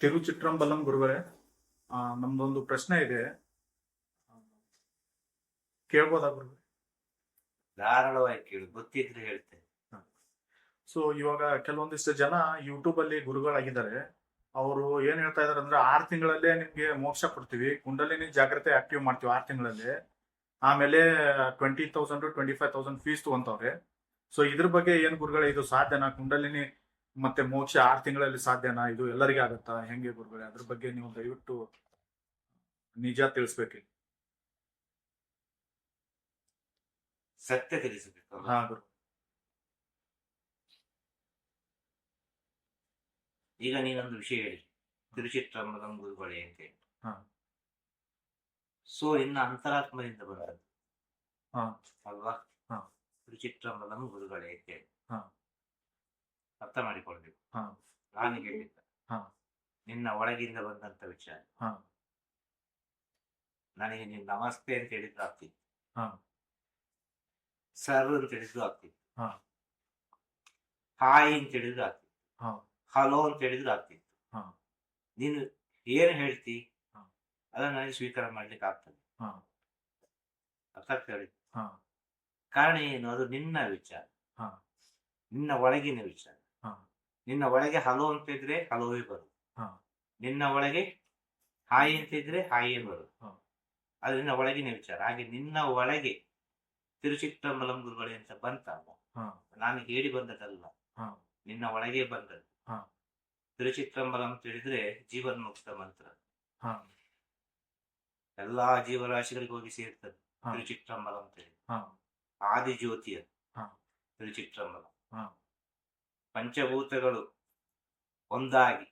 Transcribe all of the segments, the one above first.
ತಿರುಚಿಟ್ರಂಬಲಂ ಗುರುಗಳೇ ನಮ್ದೊಂದು ಪ್ರಶ್ನೆ ಇದೆ. ಕೇಳ್ಬೋದಾ ಗುರುಗಳೇ ಧಾರಾಳವಾಗಿ ಕೇಳಿ ಗೊತ್ತಿದ್ರೆ ಹೇಳ್ತೇನೆ. ಸೊ ಇವಾಗ ಕೆಲವೊಂದಿಷ್ಟು ಜನ ಯೂಟ್ಯೂಬ್ ಅಲ್ಲಿ ಗುರುಗಳಾಗಿದ್ದಾರೆ. ಅವರು ಏನ್ ಹೇಳ್ತಾ ಇದಾರೆ ಅಂದ್ರೆ ಆರ್ ತಿಂಗಳಲ್ಲೇ ನಿಮ್ಗೆ ಮೋಕ್ಷ ಕೊಡ್ತೀವಿ. ಕುಂಡಲಿನಿ ಜಾಗ್ರತೆ ಆಕ್ಟಿವ್ ಮಾಡ್ತೀವಿ ಆರ್ ತಿಂಗಳಲ್ಲಿ. ಆಮೇಲೆ twenty thousand twenty five thousand fees ತಗೊಂತವ್ರೆ. So ಇದ್ರ ಬಗ್ಗೆ ಏನ್ ಗುರುಗಳೇ ಇದು ಸಾಧ್ಯನಾ? ಕುಂಡಲಿನಿ ಮತ್ತೆ ಮೋಕ್ಷ ಆರು ತಿಂಗಳಲ್ಲಿ ಸಾಧ್ಯನಾ? ಇದು ಎಲ್ಲರಿಗೆ ಆಗತ್ತಾ? ಹೆಂಗೆ ಗುರುಗಳೇ? ಅದ್ರ ಬಗ್ಗೆ ನೀವು ದಯವಿಟ್ಟು ನಿಜ ತಿಳಿಸ್ಬೇಕು ಸತ್ಯ ತಿಳಿಸಬೇಕು ಹಾ ಗುರು. ಈಗ ನೀನೊಂದು ವಿಷಯ ಹೇಳಿ. ತಿರುಚಿಟ್ರಂಬಲಂ ಗುರುಗಳೇ ಅಂತ ಹೇಳಿ. ಹಾ. ಸೊ ಇನ್ನ ಅಂತರಾತ್ಮದಿಂದ ಬಂದದ್ದು ಹಾ. ಅಲ್ವಾ? ಹಾ. ತಿರುಚಿಟ್ರಂಬಲಂ ಗುರುಗಳೇ ಅಂತ ಹೇಳಿ. ಹಾ. ಅರ್ಥ ಮಾಡಿಕೊಳ್ಬೇಕು ಹಾ. ನಾನು ಹೇಳಿದ್ದ ಹಾ. ನಿನ್ನ ಒಳಗಿಂದ ಬಂದಂತ ವಿಚಾರ ಹಾ. ನನಗೆ ನೀನ್ ನಮಸ್ತೆ ಅಂತ ಹೇಳಿದ್ರು ಆಗ್ತಿತ್ತು ಹಾ. ಸರ್ ಅಂತ ಹೇಳಿದ್ರು ಆಗ್ತಿತ್ತು ಹಾ. ಹಾಯ್ ಅಂತ ಹೇಳಿದ್ರು ಆಗ್ತಿತ್ತು ಹಾ. ಹಲೋ ಅಂತ ಹೇಳಿದ್ರು ಆಗ್ತಿತ್ತು ಹಾ. ನೀನು ಏನು ಹೇಳ್ತಿ. ಅದನ್ನ ನನಗೆ ಸ್ವೀಕಾರ ಮಾಡ್ಲಿಕ್ಕೆ ಆಗ್ತದೆ. ಅರ್ಥ ಆಗ್ತಾ ಹೇಳಿ ಹಾ. ಕಾರಣ ಏನು ಅದು ನಿನ್ನ ವಿಚಾರ ಹಾ. ನಿನ್ನ ಒಳಗಿನ ವಿಚಾರ. ನಿನ್ನ ಒಳಗೆ ಹಲೋ ಅಂತ ಇದ್ರೆ ಹಲೋವೇ ಬರು ಹಾ. ನಿನ್ನ ಒಳಗೆ ಹಾಯಿ ಅಂತ ಇದ್ರೆ ಹಾಯೇ ಬರು ಹಾ. ಅದು ನಿನ್ನ ಒಳಗಿನ ವಿಚಾರ ಹಾಗೆ ನಿನ್ನ ಒಳಗೆ ಮಲಂ ಗುರುಗಳೇ ಅಂತ ಬಂತ. ನಾನು ಹೇಳಿ ಬಂದದಲ್ಲ. ನಿನ್ನ ಒಳಗೆ ಬಂದದ್ದು ಹಾ. ಮಲಂ ಅಂತ ಹೇಳಿದ್ರೆ ಜೀವನ್ಮುಕ್ತ ಮಂತ್ರ ಹಾ ಎಲ್ಲಾ ಜೀವರಾಶಿಗಳಿಗೆ ಹೋಗಿ ಸೇರ್ತದೆ ಹಾ. ತಿರುಚಿಟ್ಟಂಬಲಂ ಅಂತ ಹೇಳಿ ಹಾ ಆದಿ ಜ್ಯೋತಿಯ ಹಾ. ಪಂಚಭೂತಗಳು ಒಂದಾಗಿ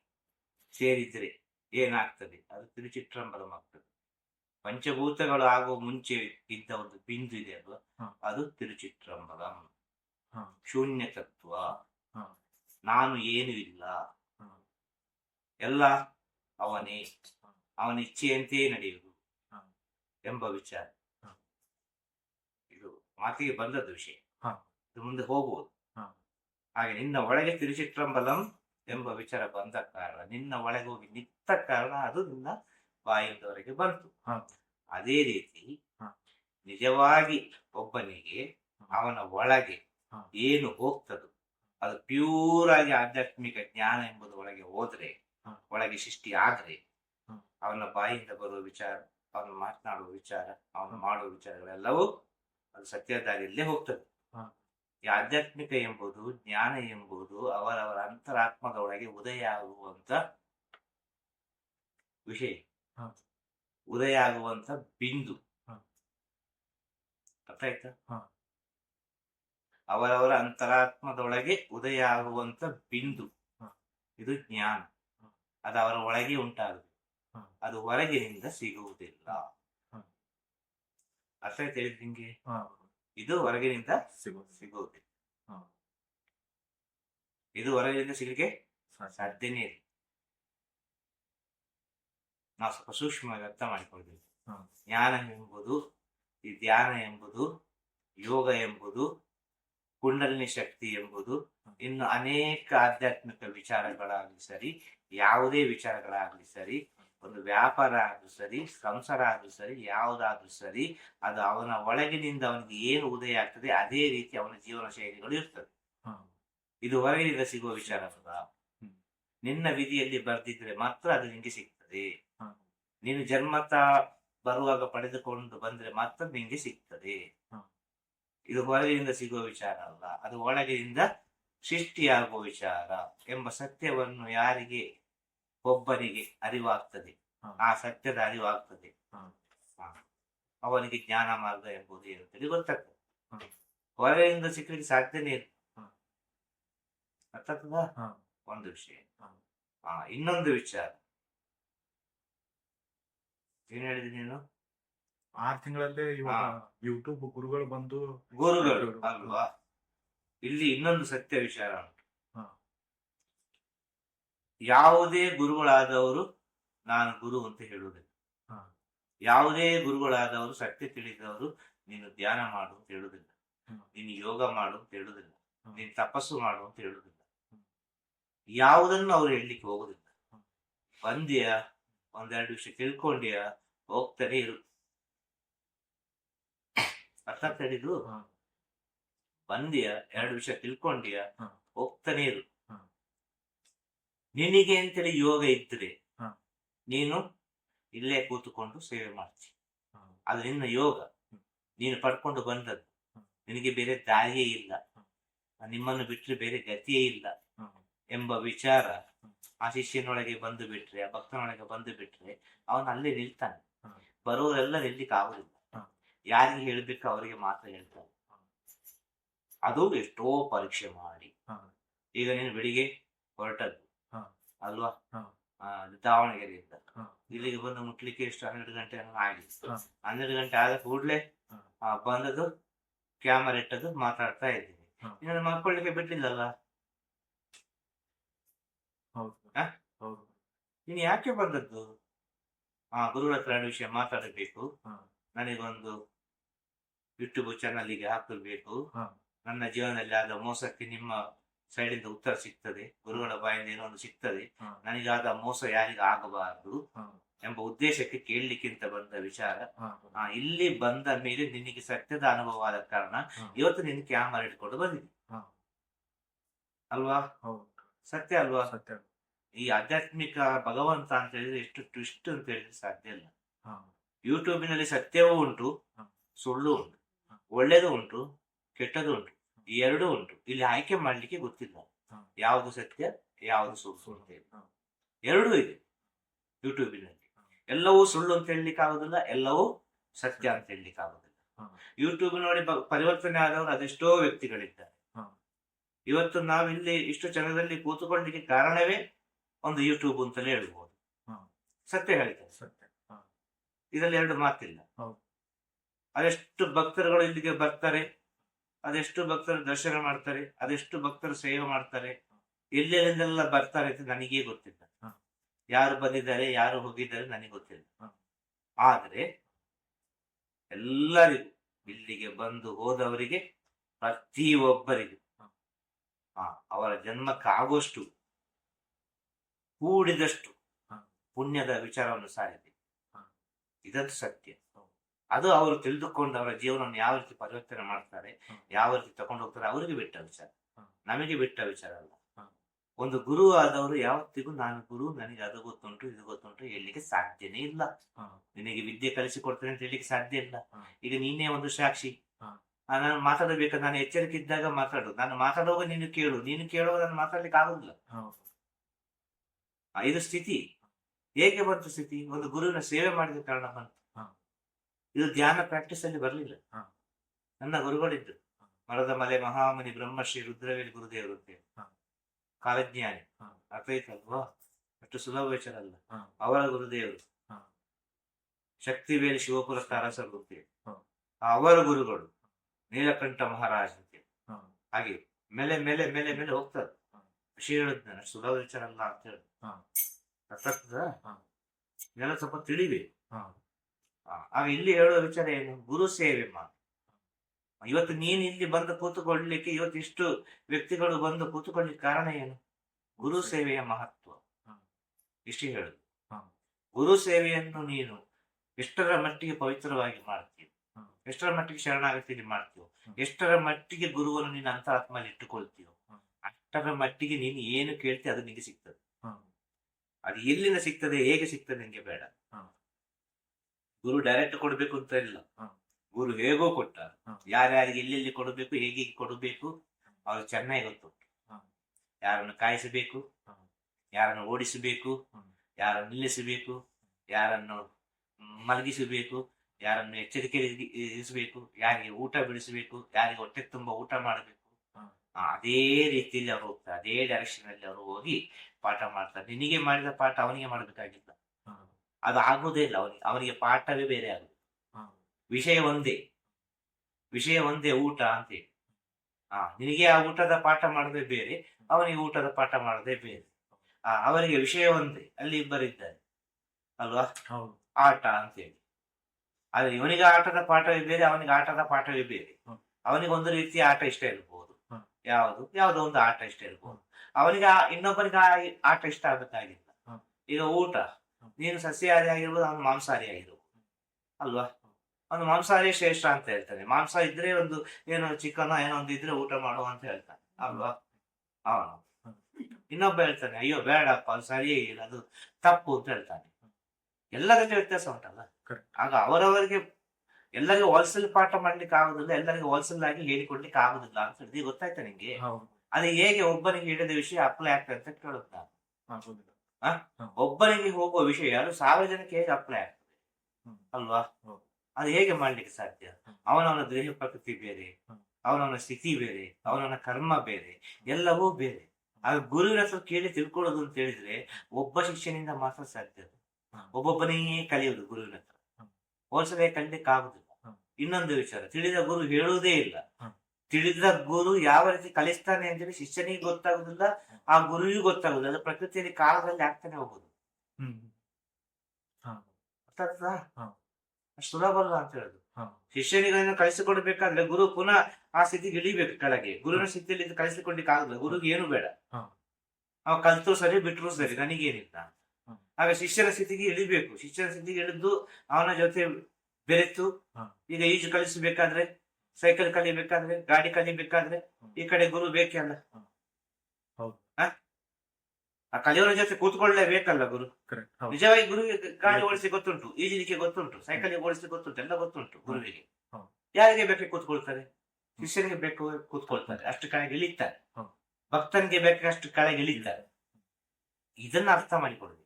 ಸೇರಿದರೆ ಏನಾಗ್ತದೆ ಅದು ತಿರುಚಿಟ್ರಂಬಲಂ ಆಗ್ತದೆ ಪಂಚಭೂತಗಳು ಆಗುವ ಮುಂಚೆ ಇದ್ದ ಒಂದು ಬಿಂದು ಇದೆ ಅಲ್ವಾ ಅದು ತಿರುಚಿಟ್ರಂಬಲಂ ಶೂನ್ಯ ತತ್ವ. ನಾನು ಏನು ಇಲ್ಲ. ಎಲ್ಲ ಅವನೇ. ಅವನ ಇಚ್ಛೆಯಂತೆಯೇ ನಡೆಯುವುದು. ಎಂಬ ವಿಚಾರ. ಇದು ಮಾತಿಗೆ ಬಂದದ್ದು ವಿಷಯ ಇದು ಮುಂದೆ ಹೋಗುವುದು. ಹಾಗೆ ನಿನ್ನ ಒಳಗೆ ತಿರುಚಿಟ್ರಂಬಲಂ ಎಂಬ ವಿಚಾರ ಬಂದ ಕಾರಣ ನಿನ್ನ ಒಳಗೆ ಹೋಗಿ ನಿಂತ ಕಾರಣ ಅದು ನಿನ್ನ ಬಾಯಿಂದವರೆಗೆ ಬಂತು. ಅದೇ ರೀತಿ ನಿಜವಾಗಿ ಒಬ್ಬನಿಗೆ. ಅವನ ಒಳಗೆ ಏನು ಹೋಗ್ತದೋ ಅದು ಪ್ಯೂರ್ ಆಗಿ ಆಧ್ಯಾತ್ಮಿಕ ಜ್ಞಾನ ಎಂಬುದು ಒಳಗೆ ಹೋದ್ರೆ. ಒಳಗೆ ಸೃಷ್ಟಿ ಆದ್ರೆ ಅವನ ಬಾಯಿಂದ ಬರುವ ವಿಚಾರ ಅವನು ಮಾತನಾಡುವ ವಿಚಾರ ಅವನು ಮಾಡುವ ವಿಚಾರಗಳೆಲ್ಲವೂ ಅದು ಸತ್ಯದಾರಿಯಲ್ಲೇ ಹೋಗ್ತದೆ. ಈ ಆಧ್ಯಾತ್ಮಿಕ ಎಂಬುದು ಜ್ಞಾನ ಎಂಬುದು ಅವರವರ ಅಂತರಾತ್ಮದ ಒಳಗೆ ಉದಯ ಆಗುವಂತ ವಿಷಯ. ಉದಯ ಆಗುವಂತ ಬಿಂದು. ಅರ್ಥ ಆಯ್ತಾ. ಅವರವರ ಅಂತರಾತ್ಮದೊಳಗೆ ಉದಯ ಆಗುವಂತ ಬಿಂದು ಇದು ಜ್ಞಾನ. ಅದು ಅವರ ಒಳಗೆ ಉಂಟಾಗುದು ಅದು ಹೊರಗಿನಿಂದ ಸಿಗುವುದಿಲ್ಲ. ಅರ್ಥ ಆಯ್ತು ಹೇಳಿದ್ ನಿಂಗೆ ಇದು ಹೊರಗಿನಿಂದ ಸಿಗೋದು ಹಾ. ಇದು ಹೊರಗಿನಿಂದ ಸಿಗಲಿಕ್ಕೆ ಸಾಧ್ಯನೇ ಇಲ್ಲ. ನಾವು ಸ್ವಲ್ಪ ಸೂಕ್ಷ್ಮವಾಗಿ ಅರ್ಥ ಮಾಡಿಕೊಳ್ಬೇಕು. ಹಾ. ಜ್ಞಾನ ಎಂಬುದು ಈ ಧ್ಯಾನ ಎಂಬುದು ಯೋಗ ಎಂಬುದು ಕುಂಡಲಿನಿ ಶಕ್ತಿ ಎಂಬುದು ಇನ್ನು ಅನೇಕ ಆಧ್ಯಾತ್ಮಿಕ ವಿಚಾರಗಳಾಗ್ಲಿ ಸರಿ ಯಾವುದೇ ವಿಚಾರಗಳಾಗ್ಲಿ ಸರಿ ಒಂದು ವ್ಯಾಪಾರ ಆದ್ರೂ ಸರಿ ಸಂಸಾರ ಆದ್ರೂ ಸರಿ ಯಾವುದಾದ್ರೂ ಸರಿ ಅದು ಅವನ ಒಳಗಿನಿಂದ ಅವನಿಗೆ ಏನು ಉದಯ ಆಗ್ತದೆ ಅದೇ ರೀತಿ ಅವನ ಜೀವನ ಶೈಲಿಗಳು ಇರ್ತದೆ. ಇದು ಹೊರಗಿನಿಂದ ಸಿಗುವ ವಿಚಾರ ಅಲ್ಲ ನಿನ್ನ ವಿಧಿಯಲ್ಲಿ ಬರ್ದಿದ್ರೆ ಮಾತ್ರ ಅದು ನಿಂಗೆ ಸಿಗ್ತದೆ. ನೀನು ಜನ್ಮತ ಬರುವಾಗ ಪಡೆದುಕೊಂಡು ಬಂದ್ರೆ ಮಾತ್ರ ನಿಂಗೆ ಸಿಗ್ತದೆ. ಇದು ಹೊರಗಿನಿಂದ ಸಿಗುವ ವಿಚಾರ ಅಲ್ಲ ಅದು ಒಳಗಿನಿಂದ ಸೃಷ್ಟಿಯಾಗುವ ವಿಚಾರ ಎಂಬ ಸತ್ಯವನ್ನು ಯಾರಿಗೆ ಒಬ್ಬರಿಗೆ ಅರಿವಾಗ್ತದೆ. ಆ ಸತ್ಯದ ಅರಿವಾಗ್ತದೆ. ಅವನಿಗೆ ಜ್ಞಾನ ಮಾರ್ಗ ಎಂಬುದು ಹೇಳ್ತದೆ. ಗೊತ್ತಾಗ್ತದೆ. ಹೊರೆಯಿಂದ ಸಿಕ್ಕಲಿಕ್ಕೆ ಸಾಧ್ಯನೇ ಇಲ್ಲ. ಅರ್ಥದ ಅರ್ಥ ಒಂದು ವಿಷಯ. ಹಾ. ಇನ್ನೊಂದು ವಿಚಾರ. ಏನ್ ಹೇಳಿದ್ರಿ ನೀನು? ಆರ್ ತಿಂಗಳಲ್ಲೇ ಯೂಟ್ಯೂಬ್ ಗುರುಗಳು ಬಂದು ಗುರುಗಳು ಅಲ್ವಾ? ಇಲ್ಲಿ ಇನ್ನೊಂದು ಸತ್ಯ ವಿಚಾರ. ಯಾವುದೇ ಗುರುಗಳಾದವರು ನಾನು ಗುರು ಅಂತ ಹೇಳುವುದಿಲ್ಲ. ಯಾವುದೇ ಗುರುಗಳಾದವರು ಸತ್ಯ ತಿಳಿದವರು ನೀನು ಧ್ಯಾನ ಮಾಡು ಅಂತ ಹೇಳುವುದಿಲ್ಲ. ನೀನು ಯೋಗ ಮಾಡು ಅಂತ ಹೇಳುವುದಿಲ್ಲ. ನೀನು ತಪಸ್ಸು ಮಾಡು ಅಂತ ಹೇಳುವುದಿಲ್ಲ. ಯಾವುದನ್ನು ಅವ್ರು ಹೇಳಲಿಕ್ಕೆ ಹೋಗುದಿಲ್ಲ ಬಂದಿಯ? ಒಂದೆರಡು ವಿಷಯ ತಿಳ್ಕೊಂಡ್ಯ? ಹೋಗ್ತಾನೆ ಇರು. ಅರ್ಥ ಆಗ್ತಾ ಬಂದಿಯ? ಎರಡು ವಿಷಯ ತಿಳ್ಕೊಂಡ್ಯಾ. ಹೋಗ್ತಾನೆ ಇರು. ನಿನಗೆ ಅಂತೇಳಿ ಯೋಗ ಇದ್ರೆ. ನೀನು ಇಲ್ಲೇ ಕೂತುಕೊಂಡು ಸೇವೆ ಮಾಡ್ತಿ. ಅದು ನಿನ್ನ ಯೋಗ. ನೀನು ಪಡ್ಕೊಂಡು ಬಂದದ್ದು. ನಿನಗೆ ಬೇರೆ ದಾರಿಯೇ ಇಲ್ಲ. ನಿಮ್ಮನ್ನು ಬಿಟ್ಟರೆ ಬೇರೆ ಗತಿಯೇ ಇಲ್ಲ. ಎಂಬ ವಿಚಾರ. ಆ ಶಿಷ್ಯನೊಳಗೆ ಬಂದು ಬಿಟ್ರೆ ಆ ಭಕ್ತನೊಳಗೆ ಬಂದು ಬಿಟ್ರೆ ಅವನು ಅಲ್ಲೇ ನಿಲ್ತಾನೆ. ಬರೋರೆಲ್ಲ ನಿಲ್ಲಿಕ್ಕೆ ಆಗುದಿಲ್ಲ. ಯಾರಿಗೆ ಹೇಳ್ಬೇಕು ಅವರಿಗೆ ಮಾತ್ರ ಹೇಳ್ತಾನೆ. ಅದು ಎಷ್ಟೋ ಪರೀಕ್ಷೆ ಮಾಡಿ. ಈಗ ನೀನು ಬೆಳಿಗ್ಗೆ ಹೊರಟದ್ದು. ಅಲ್ವಾ? ದಾವಣಗೆರೆಯಿಂದ. ಇಲ್ಲಿಗೆ ಬಂದು ಮುಟ್ಲಿಕ್ಕೆ ಎಷ್ಟು ಹನ್ನೆರಡು ಗಂಟೆ ಆಗಿತ್ತು. ಹನ್ನೆರಡು ಗಂಟೆ ಆದ ಕೂಡಲೇ. ಬಂದದ್ದು ಕ್ಯಾಮರಾ ಇಟ್ಟದ್ದು ಮಾತಾಡ್ತಾ ಇದ್ದೀನಿ. ಇನ್ನೊಂದು ಇನ್ನು ಮಕ್ಕಳಿಗೆ ಬಿಡ್ಲಿಲ್ಲಲ್ಲ ಹೌದು. ಹಾ? ಹೌದು. ನೀನು ಯಾಕೆ ಬಂದದ್ದು? ಆ ಗುರುಗಳ ಹತ್ರ ವಿಷಯ ಮಾತಾಡಬೇಕು. ನನಗೊಂದು ಯೂಟ್ಯೂಬ್ ಚಾನಲ್ಗೆ ಹಾಕಬೇಕು. ಹಾ. ನನ್ನ ಜೀವನದಲ್ಲಿ ಆದ ಮೋಸಕ್ಕೆ ನಿಮ್ಮ ಸೈಡಿಂದ ಉತ್ತರ ಸಿಗ್ತದೆ. ಗುರುಗಳ ಬಾಯಿಂದ ಏನೋ ಒಂದು ಸಿಗ್ತದೆ. ನನಗಾದ ಮೋಸ ಯಾರಿಗ ಆಗಬಾರದು ಎಂಬ ಉದ್ದೇಶಕ್ಕೆ ಕೇಳಲಿಕ್ಕಿಂತ ಬಂದ ವಿಚಾರ. ಇಲ್ಲಿ ಬಂದ ಮೇಲೆ ನಿನಗೆ ಸತ್ಯದ ಅನುಭವ ಆದ ಕಾರಣ ಇವತ್ತು ನಿನ್ ಕ್ಯಾಮರಾ ಇಟ್ಕೊಂಡು ಬಂದಿದೆ ಅಲ್ವಾ? ಸತ್ಯ ಅಲ್ವಾ? ಸತ್ಯ ಈ ಆಧ್ಯಾತ್ಮಿಕ ಭಗವಂತ ಅಂತ ಹೇಳಿದ್ರೆ ಎಷ್ಟು ಟ್ವಿಸ್ಟ್ ಅಂತ ಹೇಳಿದ್ರೆ ಸಾಧ್ಯ ಇಲ್ಲ. ಯೂಟ್ಯೂಬಿನಲ್ಲಿ ಸತ್ಯವೂ ಉಂಟು ಸುಳ್ಳು ಉಂಟು. ಒಳ್ಳೇದು ಉಂಟು ಕೆಟ್ಟದು ಉಂಟು. ಎರಡೂ ಉಂಟು ಇಲ್ಲಿ ಆಯ್ಕೆ ಮಾಡ್ಲಿಕ್ಕೆ ಗೊತ್ತಿಲ್ಲ. ಯಾವುದು ಸತ್ಯ ಯಾವುದು ಸುಳ್ಳು ಅಂತ ಹೇಳಿ. ಎರಡೂ ಇದೆ ಯೂಟ್ಯೂಬಿನಲ್ಲಿ. ಎಲ್ಲವೂ ಸುಳ್ಳು ಅಂತ ಹೇಳಲಿಕ್ಕೆ ಆಗುದಿಲ್ಲ ಎಲ್ಲವೂ ಸತ್ಯ ಅಂತ ಹೇಳಲಿಕ್ಕೆ ಆಗುದಿಲ್ಲ. ಯೂಟ್ಯೂಬ್ ನೋಡಿ ಪರಿವರ್ತನೆ ಆದವರು ಅದೆಷ್ಟೋ ವ್ಯಕ್ತಿಗಳಿದ್ದಾರೆ. ಇವತ್ತು ನಾವಿಲ್ಲಿ ಇಷ್ಟು ಜನದಲ್ಲಿ ಕೂತುಕೊಳ್ಳಿಕ್ಕೆ ಕಾರಣವೇ ಒಂದು ಯೂಟ್ಯೂಬ್ ಅಂತಲೇ ಹೇಳ್ಬೋದು ಸತ್ಯ ಹೇಳ್ತಾರೆ. ಇದರಲ್ಲಿ ಎರಡು ಮಾತಿಲ್ಲ. ಅದೆಷ್ಟು ಭಕ್ತರುಗಳು ಇಲ್ಲಿಗೆ ಬರ್ತಾರೆ ಅದೆಷ್ಟು ಭಕ್ತರು ದರ್ಶನ ಮಾಡ್ತಾರೆ ಅದೆಷ್ಟು ಭಕ್ತರು ಸೇವೆ ಮಾಡ್ತಾರೆ ಎಲ್ಲೆಲ್ಲಿಂದೆಲ್ಲ ಬರ್ತಾರೆ ಅಂತ ನನಗೇ ಗೊತ್ತಿಲ್ಲ ಹ. ಯಾರು ಬಂದಿದ್ದಾರೆ ಯಾರು ಹೋಗಿದ್ದಾರೆ ನನಗೆ ಗೊತ್ತಿಲ್ಲ ಆದರೆ ಎಲ್ಲರಿಗೂ ಇಲ್ಲಿಗೆ ಬಂದು ಹೋದವರಿಗೆ ಪ್ರತಿಯೊಬ್ಬರಿಗೂ ಒಬ್ಬರಿಗೆ ಆ, ಅವರ ಜನ್ಮಕ್ಕಾಗುವಷ್ಟು ಕೂಡಿದಷ್ಟು ಹ. ಪುಣ್ಯದ ವಿಚಾರವನ್ನು ಸಾರಿದೆ ಹ. ಇದಂತೂ ಸತ್ಯ. ಅದು ಅವರು ತಿಳಿದುಕೊಂಡು ಅವರ ಜೀವನವನ್ನು ಯಾವ ರೀತಿ ಪರಿವರ್ತನೆ ಮಾಡ್ತಾರೆ ಯಾವ ರೀತಿ ತಗೊಂಡು ಹೋಗ್ತಾರೆ ಅವರಿಗೆ ಬಿಟ್ಟ ವಿಚಾರ. ನಮಗೆ ಬಿಟ್ಟ ವಿಚಾರ ಅಲ್ಲ. ಒಂದು ಗುರು ಆದವರು ಯಾವತ್ತಿಗೂ ನಾನು ಗುರು ನನಗೆ ಅದು ಗೊತ್ತುಂಟು ಇದು ಗೊತ್ತುಂಟು ಹೇಳಲಿಕ್ಕೆ ಸಾಧ್ಯನೇ ಇಲ್ಲ. ನಿನಗೆ ವಿದ್ಯೆ ಕಲಿಸಿಕೊಡ್ತೇನೆ ಅಂತ ಹೇಳಲಿಕ್ಕೆ ಸಾಧ್ಯ ಇಲ್ಲ. ಈಗ ನೀನೇ ಒಂದು ಸಾಕ್ಷಿ. ನಾನು ಮಾತಾಡಬೇಕು ನಾನು ಎಚ್ಚರಿಕೆ ಇದ್ದಾಗ ಮಾತಾಡು. ನಾನು ಮಾತಾಡುವಾಗ ನೀನು ಕೇಳು. ನೀನು ಕೇಳುವಾಗ ನಾನು ಮಾತಾಡ್ಲಿಕ್ಕೆ ಆಗುದಿಲ್ಲ. ಇದು ಸ್ಥಿತಿ. ಹೇಗೆ ಬಂತು ಸ್ಥಿತಿ? ಒಂದು ಗುರುವಿನ ಸೇವೆ ಮಾಡಿದ ಕಾರಣ ಬಂತು. ಇದು ಧ್ಯಾನ ಪ್ರಾಕ್ಟೀಸ್ ಅಲ್ಲಿ ಬರಲಿಲ್ಲ ಹ. ನನ್ನ ಗುರುಗಳಿದ್ದು. ಮರದ ಮಲೆ ಮಹಾಮುನಿ ಬ್ರಹ್ಮಶ್ರೀ ರುದ್ರವೇಲಿ ಗುರುದೇವರು ಅಂತ ಹ. ಕಾಲಜ್ಞಾನಿ ಆಯ್ತಲ್ವಾ ಅಷ್ಟು ಸುಲಭ ವಿಚಾರ ಅಲ್ಲ. ಅವರ ಗುರುದೇವರು ಹ. ಶಕ್ತಿವೇಲಿ ಶಿವಪುರ ಅರಸರು. ಹ. ಅವರ ಗುರುಗಳು ನೀಲಕಂಠ ಮಹಾರಾಜ್ ಅಂತ ಹ. ಹಾಗೆ ಮೇಲೆ ಮೇಲೆ ಮೇಲೆ ಮೇಲೆ ಹೋಗ್ತಾರೆ ಹ. ವಿಷಯ ಹೇಳಿದ್ ನಾನು ಸುಲಭ ವಿಚಾರ ಅಲ್ಲ ಅಂತ ಹೇಳಿ. ಅರ್ಥ ಆಗ್ತದಾ? ಇದೆಲ್ಲ ಸ್ವಲ್ಪ ತಿಳಿಬೇಕು ಆಗ ಇಲ್ಲಿ ಹೇಳುವ ವಿಚಾರ ಏನು ಗುರು ಸೇವೆ ಮಾಡು ಇವತ್ತು ನೀನು ಇಲ್ಲಿ ಬಂದು ಕೂತುಕೊಳ್ಳಲಿಕ್ಕೆ ಇವತ್ತು ಇಷ್ಟು ವ್ಯಕ್ತಿಗಳು ಬಂದು ಕೂತುಕೊಳ್ಳಿ ಕಾರಣ ಏನು ಗುರು ಸೇವೆಯ ಮಹತ್ವ. ಇಷ್ಟು ಹೇಳುದು ಗುರು ಸೇವೆಯನ್ನು ನೀನು ಎಷ್ಟರ ಮಟ್ಟಿಗೆ ಪವಿತ್ರವಾಗಿ ಮಾಡ್ತೀಯ. ಎಷ್ಟರ ಮಟ್ಟಿಗೆ ಶರಣಾಗತಿಯಲ್ಲಿ ಮಾಡ್ತೀವೋ ಹ. ಎಷ್ಟರ ಮಟ್ಟಿಗೆ ಗುರುವನ್ನು ನೀನು ಅಂತರಾತ್ಮಲ್ಲಿ ಇಟ್ಟುಕೊಳ್ತೀಯೋ. ಅಷ್ಟರ ಮಟ್ಟಿಗೆ ನೀನು ಏನು ಕೇಳ್ತೀಯ ಅದು ನಿಮಗೆ ಸಿಗ್ತದೆ ಅದು ಎಲ್ಲಿಂದ ಸಿಗ್ತದೆ ಹೇಗೆ ಸಿಗ್ತದೆ ನಿಮಗೆ ಬೇಡ. ಗುರು ಡೈರೆಕ್ಟ್ ಕೊಡಬೇಕು ಅಂತ ಇಲ್ಲ. ಗುರು ಹೇಗೋ ಕೊಟ್ಟ. ಯಾರ್ಯಾರಿಗೆ ಎಲ್ಲೆಲ್ಲಿ ಕೊಡಬೇಕು ಹೇಗೆ ಕೊಡಬೇಕು ಅವ್ರು ಚೆನ್ನಾಗಿ ಗೊತ್ತು ಯಾರನ್ನು ಕಾಯಿಸಬೇಕು. ಯಾರನ್ನು ಓಡಿಸಬೇಕು. ಯಾರನ್ನು ನಿಲ್ಲಿಸಬೇಕು ಯಾರನ್ನು ಮಲಗಿಸಬೇಕು ಯಾರನ್ನು ಎಚ್ಚರಿಕೆ ಇರಿಸಬೇಕು ಯಾರಿಗೆ ಊಟ ಬಿಡಿಸಬೇಕು ಯಾರಿಗೆ ಹೊಟ್ಟೆ ತುಂಬ ಊಟ ಮಾಡಬೇಕು. ಅದೇ ರೀತಿಯಲ್ಲಿ ಅವರು ಹೋಗ್ತಾರೆ. ಅದೇ ಡೈರೆಕ್ಷನ್ ಅಲ್ಲಿ ಅವರು ಹೋಗಿ ಪಾಠ ಮಾಡ್ತಾರೆ. ನಿನಗೆ ಮಾಡಿದ ಪಾಠ ಅವನಿಗೆ ಮಾಡಬೇಕಾಗಿಲ್ಲ ಅದು ಆಗುವುದೇ ಇಲ್ಲ. ಅವನಿಗೆ ಅವನಿಗೆ ಪಾಠವೇ ಬೇರೆ ಆಗುದು ವಿಷಯ ಒಂದೇ. ವಿಷಯ ಒಂದೇ ಊಟ ಅಂತೇಳಿ ಆ ನಿನಗೆ ಆ ಊಟದ ಪಾಠ ಮಾಡದೆ ಬೇರೆ ಅವನಿಗೆ ಊಟದ ಪಾಠ ಮಾಡದೆ ಬೇರೆ. ಆ ಅವರಿಗೆ ವಿಷಯ ಒಂದೇ ಅಲ್ಲಿ ಇಬ್ಬರಿದ್ದಾರೆ ಅಲ್ವಾ? ಆಟ ಅಂತೇಳಿ ಆದ್ರೆ ಇವನಿಗೆ ಆಟದ ಪಾಠವೇ ಬೇರೆ ಅವನಿಗೆ ಆಟದ ಪಾಠವೇ ಬೇರೆ. ಅವನಿಗೆ ಒಂದು ರೀತಿಯ ಆಟ ಇಷ್ಟ ಇರ್ಬೋದು. ಯಾವುದು? ಯಾವುದೋ ಒಂದು ಆಟ ಇಷ್ಟ ಇರ್ಬೋದು. ಅವನಿಗೆ ಇನ್ನೊಬ್ಬರಿಗೆ ಇನ್ನೊಬ್ಬನಿಗೆ ಆಟ ಇಷ್ಟ ಆಗಬೇಕಾಗಿಲ್ಲ. ಈಗ ಊಟ. ನೀನು ಸಸ್ಯಾಹಾರಿ ಆಗಿರ್ಬೋದು ಅವನು ಮಾಂಸಾಹಾರಿ ಆಗಿರ್ಬೋದು ಅಲ್ವಾ? ಅವನು ಮಾಂಸಾಹಾರಿ ಶ್ರೇಷ್ಠ ಅಂತ ಹೇಳ್ತಾನೆ. ಮಾಂಸ ಇದ್ರೆ ಒಂದು ಏನೋ ಚಿಕನ್ ಏನೋ ಒಂದು ಇದ್ರೆ ಊಟ ಮಾಡುವ ಅಂತ ಹೇಳ್ತಾನೆ. ಅಲ್ವಾ? ಅವನು ಇನ್ನೊಬ್ಬ ಹೇಳ್ತಾನೆ ಅಯ್ಯೋ ಬೇಡಪ್ಪ ಅದು ಸರಿಯೇ ಇಲ್ಲ ಅದು ತಪ್ಪು ಅಂತ ಹೇಳ್ತಾನೆ. ಎಲ್ಲರಿಗೂ ವ್ಯತ್ಯಾಸ ಉಂಟಲ್ಲ. ಆಗ ಅವರವರಿಗೆ ಎಲ್ಲರಿಗೂ ಹೋಲ್ಸೇಲ್ ಪಾಠ ಮಾಡ್ಲಿಕ್ಕೆ ಆಗುದಿಲ್ಲ ಎಲ್ಲರಿಗೂ ಹೋಲ್ಸೇಲ್ ಆಗಿ ಹೇಳಿಕೊಡ್ಲಿಕ್ಕೆ ಆಗುದಿಲ್ಲ ಅಂತ ಹೇಳಿ ಗೊತ್ತಾಯ್ತಾ ನಿಂಗೆ? ಅದೇ ಹೇಗೆ ಒಬ್ಬನಿಗೆ ಹಿಡಿದ ವಿಷಯ ಅಪ್ಲೈ ಆಗ್ತದೆ ಅಂತ ಕೇಳುದು ಒಬ್ಬನಿಗೆ ಹೋಗುವ ವಿಷಯ ಅದು ಸಾವಿರ ಜನಕ್ಕೆ ಹೇಗೆ ಅಪ್ಲೈ ಆಗ್ತದೆ? ಅಲ್ವಾ? ಅದು ಹೇಗೆ ಮಾಡ್ಲಿಕ್ಕೆ ಸಾಧ್ಯ. ಅವನವನ ದೇಹ ಪ್ರಕೃತಿ ಬೇರೆ. ಅವನವನ ಸ್ಥಿತಿ ಬೇರೆ ಅವನವನ ಕರ್ಮ ಬೇರೆ ಎಲ್ಲವೂ ಬೇರೆ. ಆಗ ಗುರುವಿನ ಹತ್ರ ಕೇಳಿ ತಿಳ್ಕೊಳ್ಳೋದು ಅಂತ ಹೇಳಿದ್ರೆ ಒಬ್ಬ ಶಿಷ್ಯನಿಂದ ಮಾತ್ರ ಸಾಧ್ಯ. ಒಬ್ಬೊಬ್ಬನೇ ಕಲಿಯೋದು ಗುರುವಿನ ಹತ್ರ. ಹೋಲ್ಸಲೇ ಕಲಿಲಿಕ್ಕೆ ಆಗುದಿಲ್ಲ ಇನ್ನೊಂದು ವಿಚಾರ ತಿಳಿದ ಗುರು ಹೇಳುವುದೇ ಇಲ್ಲ. ತಿಳಿದ ಗುರು ಯಾವ ರೀತಿ ಕಲಿಸ್ತಾನೆ ಅಂತೇಳಿ ಶಿಷ್ಯನಿಗೆ ಗೊತ್ತಾಗುದಿಲ್ಲ ಆ ಗುರುವಿಗೆ ಗೊತ್ತಾಗುದಿಲ್ಲ. ಅದು ಪ್ರಕೃತಿಯಲ್ಲಿ ಕಾಲದಲ್ಲಿ ಆಗ್ತಾನೆ ಹೋಗುದು. ಅಷ್ಟು ಸುಲಭ ಅಲ್ಲ ಅಂತ ಹೇಳುದು. ಹಾ. ಶಿಷ್ಯನಿಗಳನ್ನು ಕಳಿಸಿಕೊಡ್ಬೇಕಾದ್ರೆ ಗುರು ಪುನಃ ಆ ಸ್ಥಿತಿಗೆ ಇಳಿಬೇಕು ಕೆಳಗೆ. ಗುರುವಿನ ಸ್ಥಿತಿಯಲ್ಲಿ ಕಳಿಸಿಕೊಂಡಿಕ್ ಆಗುದಿಲ್ಲ. ಗುರುಗೆ ಏನು ಬೇಡ. ಅವ ಕಲಿತು ಸರಿ ಬಿಟ್ಟರು ಸರಿ ನನಗೇನಿಲ್ಲ. ಆಗ ಶಿಷ್ಯನ ಸ್ಥಿತಿಗೆ ಇಳಿಬೇಕು. ಶಿಷ್ಯನ ಸ್ಥಿತಿಗೆ ಇಳಿದು ಅವನ ಜೊತೆ ಬೆರೆತು ಈಗ ಈಜು ಕಲಿಸಬೇಕಾದ್ರೆ ಸೈಕಲ್ ಕಲಿಬೇಕಾದ್ರೆ ಗಾಡಿ ಕಲಿಬೇಕಾದ್ರೆ ಈ ಕಡೆ ಗುರು ಬೇಕೇ ಅಲ್ಲ. ಆ? ಕಲಿಯೋರ ಜೊತೆ ಕೂತ್ಕೊಳ್ಳೇಬೇಕಲ್ಲ ಗುರು. ಕರೆಕ್ಟ್ ನಿಜವಾಗಿ ಗುರುವಿಗೆ ಗಾಡಿ. ಓಡಿಸಿ ಗೊತ್ತುಂಟು ಈಜಲಿಕ್ಕೆ ಗೊತ್ತುಂಟು ಸೈಕಲ್ ಓಡಿಸಿ ಗೊತ್ತುಂಟು ಎಲ್ಲ ಗೊತ್ತುಂಟು ಗುರುವಿಗೆ. ಯಾರಿಗೆ ಬೇಕು ಕೂತ್ಕೊಳ್ತಾರೆ? ಶಿಷ್ಯನಿಗೆ ಬೇಕು ಕೂತ್ಕೊಳ್ತಾರೆ ಅಷ್ಟು ಕೆಳಗೆ ಇಳಿತಾರೆ. ಭಕ್ತನಿಗೆ ಬೇಕಷ್ಟು ಕೆಳಗೆ ಇಳಿತಾರೆ. ಇದನ್ನ ಅರ್ಥ ಮಾಡಿಕೊಡ್ಬೇಕು.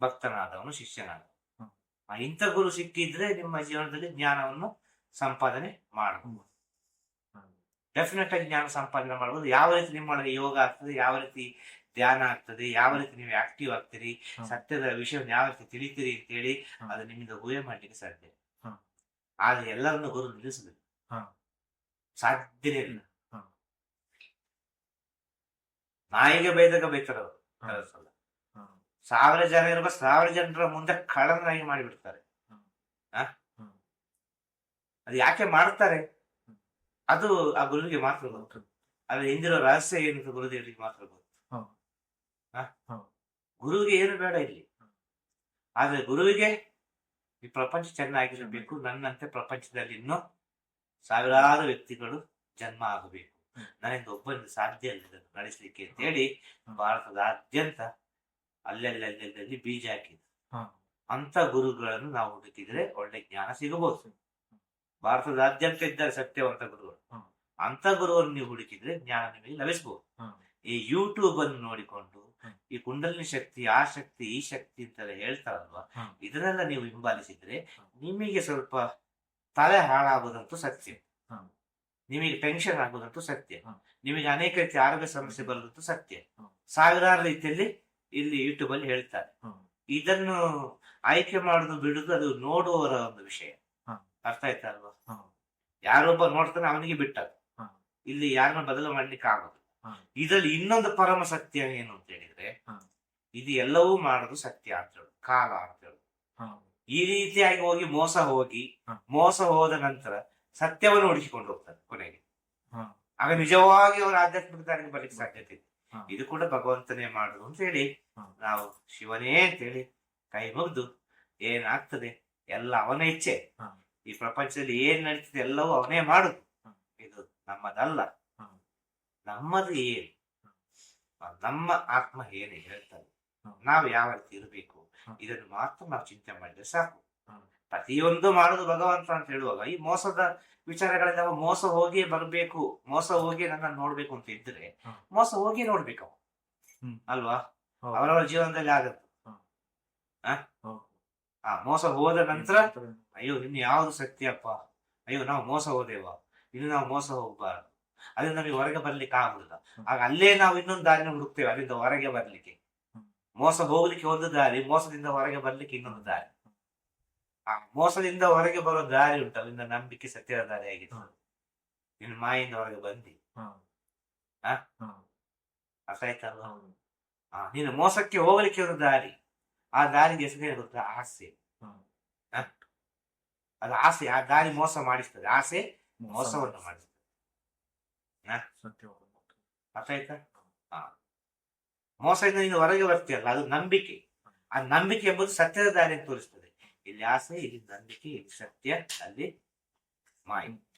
ಭಕ್ತನಾದವನು ಶಿಷ್ಯನಾದವನು. ಇಂಥ ಗುರು ಸಿಕ್ಕಿದ್ರೆ ನಿಮ್ಮ ಜೀವನದಲ್ಲಿ ಜ್ಞಾನವನ್ನು ಸಂಪಾದನೆ ಮಾಡಬಹುದು. ಡೆಫಿನೆಟ್ ಆಗಿ ಜ್ಞಾನ ಸಂಪಾದನೆ ಮಾಡಬಹುದು ಯಾವ ರೀತಿ ನಿಮ್ಮೊಳಗೆ ಯೋಗ ಆಗ್ತದೆ ಯಾವ ರೀತಿ ಧ್ಯಾನ ಆಗ್ತದೆ ಯಾವ ರೀತಿ ನೀವು ಆಕ್ಟಿವ್ ಆಗ್ತೀರಿ. ಸತ್ಯದ ವಿಷಯವನ್ನು ಯಾವ ರೀತಿ ತಿಳಿತೀರಿ ಅಂತೇಳಿ ಹೇಳಿ ಅದು ನಿಮ್ಮಿಂದ ಊಹೆ ಮಾಡ್ಲಿಕ್ಕೆ ಸಾಧ್ಯ. ಆದ್ರೆ ಎಲ್ಲರನ್ನು ಗುರು ನಿಲ್ಲಿಸಬೇಕು. ಸಾಧ್ಯನೇ ಇಲ್ಲ. ನಾಯಿಗೆ ಬೈದಾಗ ಬೈತಾರೆ ಅವರು ಹ್ಮ್. ಕೆಲವು ಸಲ. ಹ್ಮ್. ಸಾವಿರ ಜನ ಇರುವ ಸಾವಿರ ಜನರ ಮುಂದೆ ಕಳ್ಳನಾಗಿ ಮಾಡಿಬಿಡ್ತಾರೆ. ಅದು ಯಾಕೆ ಮಾಡ್ತಾರೆ? ಅದು ಆ ಗುರುವಿಗೆ ಮಾತ್ರ ಗೊತ್ತು. ಅದ್ರ ಹಿಂದಿರೋ ರಹಸ್ಯ ಏನು ಗುರುದೇವರಿಗೆ ಮಾತ್ರ ಗೊತ್ತು? ಗುರುವಿಗೆ ಏನು ಬೇಡ ಇಲ್ಲಿ. ಆದ್ರೆ ಗುರುವಿಗೆ ಈ ಪ್ರಪಂಚ ಚೆನ್ನಾಗಿರಬೇಕು. ನನ್ನಂತೆ ಪ್ರಪಂಚದಲ್ಲಿ ಇನ್ನೂ ಸಾವಿರಾರು ವ್ಯಕ್ತಿಗಳು ಜನ್ಮ ಆಗಬೇಕು. ನನಗೆ ಒಬ್ಬನಿಗೆ ಸಾಧ್ಯ ಇಲ್ಲ ನಡೆಸಲಿಕ್ಕೆ ಅಂತ ಹೇಳಿ. ಭಾರತದಾದ್ಯಂತ ಅಲ್ಲೆಲ್ಲಲ್ಲಿ ಬೀಜ ಹಾಕಿದ್ರು ಅಂತ ಗುರುಗಳನ್ನು ನಾವು ಹುಡುಕಿದ್ರೆ ಒಳ್ಳೆ ಜ್ಞಾನ ಸಿಗಬಹುದು. ಭಾರತದಾದ್ಯಂತ ಇದ್ದಾರೆ ಸತ್ಯವಂತ ಗುರುಗಳು ಅಂತ ಗುರುವನ್ನು ನೀವು ಹುಡುಕಿದ್ರೆ ಜ್ಞಾನ ನಿಮಗೆ ಲಭಿಸಬಹುದು ಈ ಯೂಟ್ಯೂಬ್ ಅನ್ನು ನೋಡಿಕೊಂಡು ಈ ಕುಂಡಲಿನಿ ಶಕ್ತಿ ಆ ಶಕ್ತಿ ಈ ಶಕ್ತಿ ಅಂತೆಲ್ಲ ಹೇಳ್ತಾರಲ್ವಾ. ಇದನ್ನೆಲ್ಲ ನೀವು ಹಿಂಬಾಲಿಸಿದ್ರೆ ನಿಮಗೆ ಸ್ವಲ್ಪ ತಲೆ ಹಾಳಾಗೋದಂತೂ ಸತ್ಯ. ನಿಮಗೆ ಟೆನ್ಷನ್ ಆಗುವುದಂತೂ ಸತ್ಯ. ನಿಮಗೆ ಅನೇಕ ರೀತಿಯ ಆರೋಗ್ಯ ಸಮಸ್ಯೆ ಬರೋದಂತೂ ಸತ್ಯ. ಸಾವಿರಾರು ರೀತಿಯಲ್ಲಿ ಇಲ್ಲಿ ಯೂಟ್ಯೂಬ್ ಅಲ್ಲಿ ಹೇಳ್ತಾರೆ. ಇದನ್ನು ಆಯ್ಕೆ ಮಾಡೋದು ಬಿಡುದು ಅದು ನೋಡುವವರ ಒಂದು ವಿಷಯ. ಅರ್ಥ ಆಯ್ತಾ ಅಲ್ವಾ. ಯಾರೊಬ್ಬ ನೋಡ್ತಾನೆ ಅವನಿಗೆ ಬಿಟ್ಟ. ಇಲ್ಲಿ ಯಾರನ್ನ ಬದಲು ಮಾಡ್ಲಿಕ್ಕೆ ಆಗೋದು. ಇದರಲ್ಲಿ ಇನ್ನೊಂದು ಪರಮ ಸತ್ಯ ಏನು ಅಂತ ಹೇಳಿದ್ರೆ ಇದು ಎಲ್ಲವೂ ಮಾಡೋದು ಸತ್ಯ ಅಂತ ಹೇಳುದು ಕಾಲ ಅಂತ ಹೇಳುದು ಈ ರೀತಿಯಾಗಿ ಹೋಗಿ ಮೋಸ ಹೋಗಿ ಮೋಸ ಹೋದ ನಂತರ ಸತ್ಯವನ್ನು ಹುಡುಕಿಕೊಂಡು ಹೋಗ್ತಾನೆ ಕೊನೆಗೆ. ಆಗ ನಿಜವಾಗಿ ಅವರ ಆಧ್ಯಾತ್ಮಿಕ ದಾರಿಗೆ ಬರ್ಲಿಕ್ಕೆ ಸಾಧ್ಯತೆ ಇದೆ. ಇದು ಕೂಡ ಭಗವಂತನೇ ಮಾಡುದು ಅಂತ ಹೇಳಿ. ನಾವು ಶಿವನೇ ಅಂತೇಳಿ ಕೈ ಮುಗಿದು ಏನಾಗ್ತದೆ? ಎಲ್ಲ ಅವನ ಇಚ್ಛೆ. ಈ ಪ್ರಪಂಚದಲ್ಲಿ ಏನ್ ನಡೀತಿದೆ ಎಲ್ಲವೂ ಅವನೇ ಮಾಡುದು ಇದು ನಮ್ಮದಲ್ಲ. ನಮ್ಮದು ಏನು? ನಮ್ಮ ಆತ್ಮ ಏನು ಹೇಳ್ತದೆ? ಹ್ಮ್. ನಾವು ಯಾವ ರೀತಿ ಇರಬೇಕು. ಇದನ್ನು ಮಾತ್ರ ನಾವು ಚಿಂತೆ ಮಾಡಿದ್ರೆ ಸಾಕು. ಪ್ರತಿಯೊಂದು ಮಾಡುದು ಭಗವಂತ ಅಂತ ಹೇಳುವಾಗ ಈ ಮೋಸದ ವಿಚಾರಗಳೆಲ್ಲ ಅವ ಮೋಸ ಹೋಗಿ ಬರಬೇಕು ಮೋಸ ಹೋಗಿ ನನ್ನ ನೋಡ್ಬೇಕು ಅಂತ ಇದ್ರೆ ಮೋಸ ಹೋಗಿ ನೋಡ್ಬೇಕು ಅವ ಅಲ್ವಾ? ಅವರವರ ಜೀವನದಲ್ಲಿ ಆಗತ್ತೆ. ಆ ಮೋಸ ಹೋದ ನಂತರ ಅಯ್ಯೋ ಇನ್ನು ಯಾವ್ದು ಸತ್ಯಪ್ಪ ಅಯ್ಯೋ ನಾವು ಮೋಸ ಹೋದೇವ? ಇನ್ನು ನಾವು ಮೋಸ ಹೋಗ್ಬಾರ್ದು. ಅದರಿಂದ ನಮಗೆ ಹೊರಗೆ ಬರ್ಲಿಕ್ಕೆ ಆಗುದಿಲ್ಲ. ಆಗ ಅಲ್ಲೇ ನಾವು ಇನ್ನೊಂದು ದಾರಿನ ಹುಡುಕ್ತೇವೆ ಅಲ್ಲಿಂದ ಹೊರಗೆ ಬರ್ಲಿಕ್ಕೆ. ಮೋಸ ಹೋಗ್ಲಿಕ್ಕೆ ಒಂದು ದಾರಿ ಮೋಸದಿಂದ ಹೊರಗೆ ಬರ್ಲಿಕ್ಕೆ ಇನ್ನೊಂದು ದಾರಿ. ಆ ಮೋಸದಿಂದ ಹೊರಗೆ ಬರೋ ದಾರಿ ಉಂಟು ಅಲ್ಲಿಂದ ನಂಬಿಕೆ ಸತ್ಯದ ದಾರಿ ಆಗಿದೆ. ನಿನ್ನ ಮಾಯಿಂದ ಹೊರಗೆ ಬಂದಿ. ಅರ್ಥ ಆಯ್ತಲ್ಲ ನೀನು ಮೋಸಕ್ಕೆ ಹೋಗ್ಲಿಕ್ಕೆ ಒಂದು ದಾರಿ. ಆ ದಾರಿಗೆ ಹೆಸರೇ ಗೊತ್ತಾ ಆಸೆ. ಅದು ಆಸೆ ಆ ದಾರಿ ಮೋಸ ಮಾಡಿಸ್ತದೆ. ಆಸೆ ಮೋಸವನ್ನು ಮಾಡಿಸ್ತದೆ. ಅರ್ಥ ಆಯ್ತಾ? ಮೋಸದಿಂದ ನೀನು ಹೊರಗೆ ಬರ್ತೀಯಲ್ಲ ಅದು ನಂಬಿಕೆ. ಆ ನಂಬಿಕೆ ಎಂಬುದು ಸತ್ಯದ ದಾರಿಯನ್ನು ತೋರಿಸ್ತದೆ. ಇಲ್ಲಿ ಆಸೆ ಇಲ್ಲಿ ನಂಬಿಕೆ ಇಲ್ಲಿ ಸತ್ಯ ಅಲ್ಲಿ ಮಾಯಿ.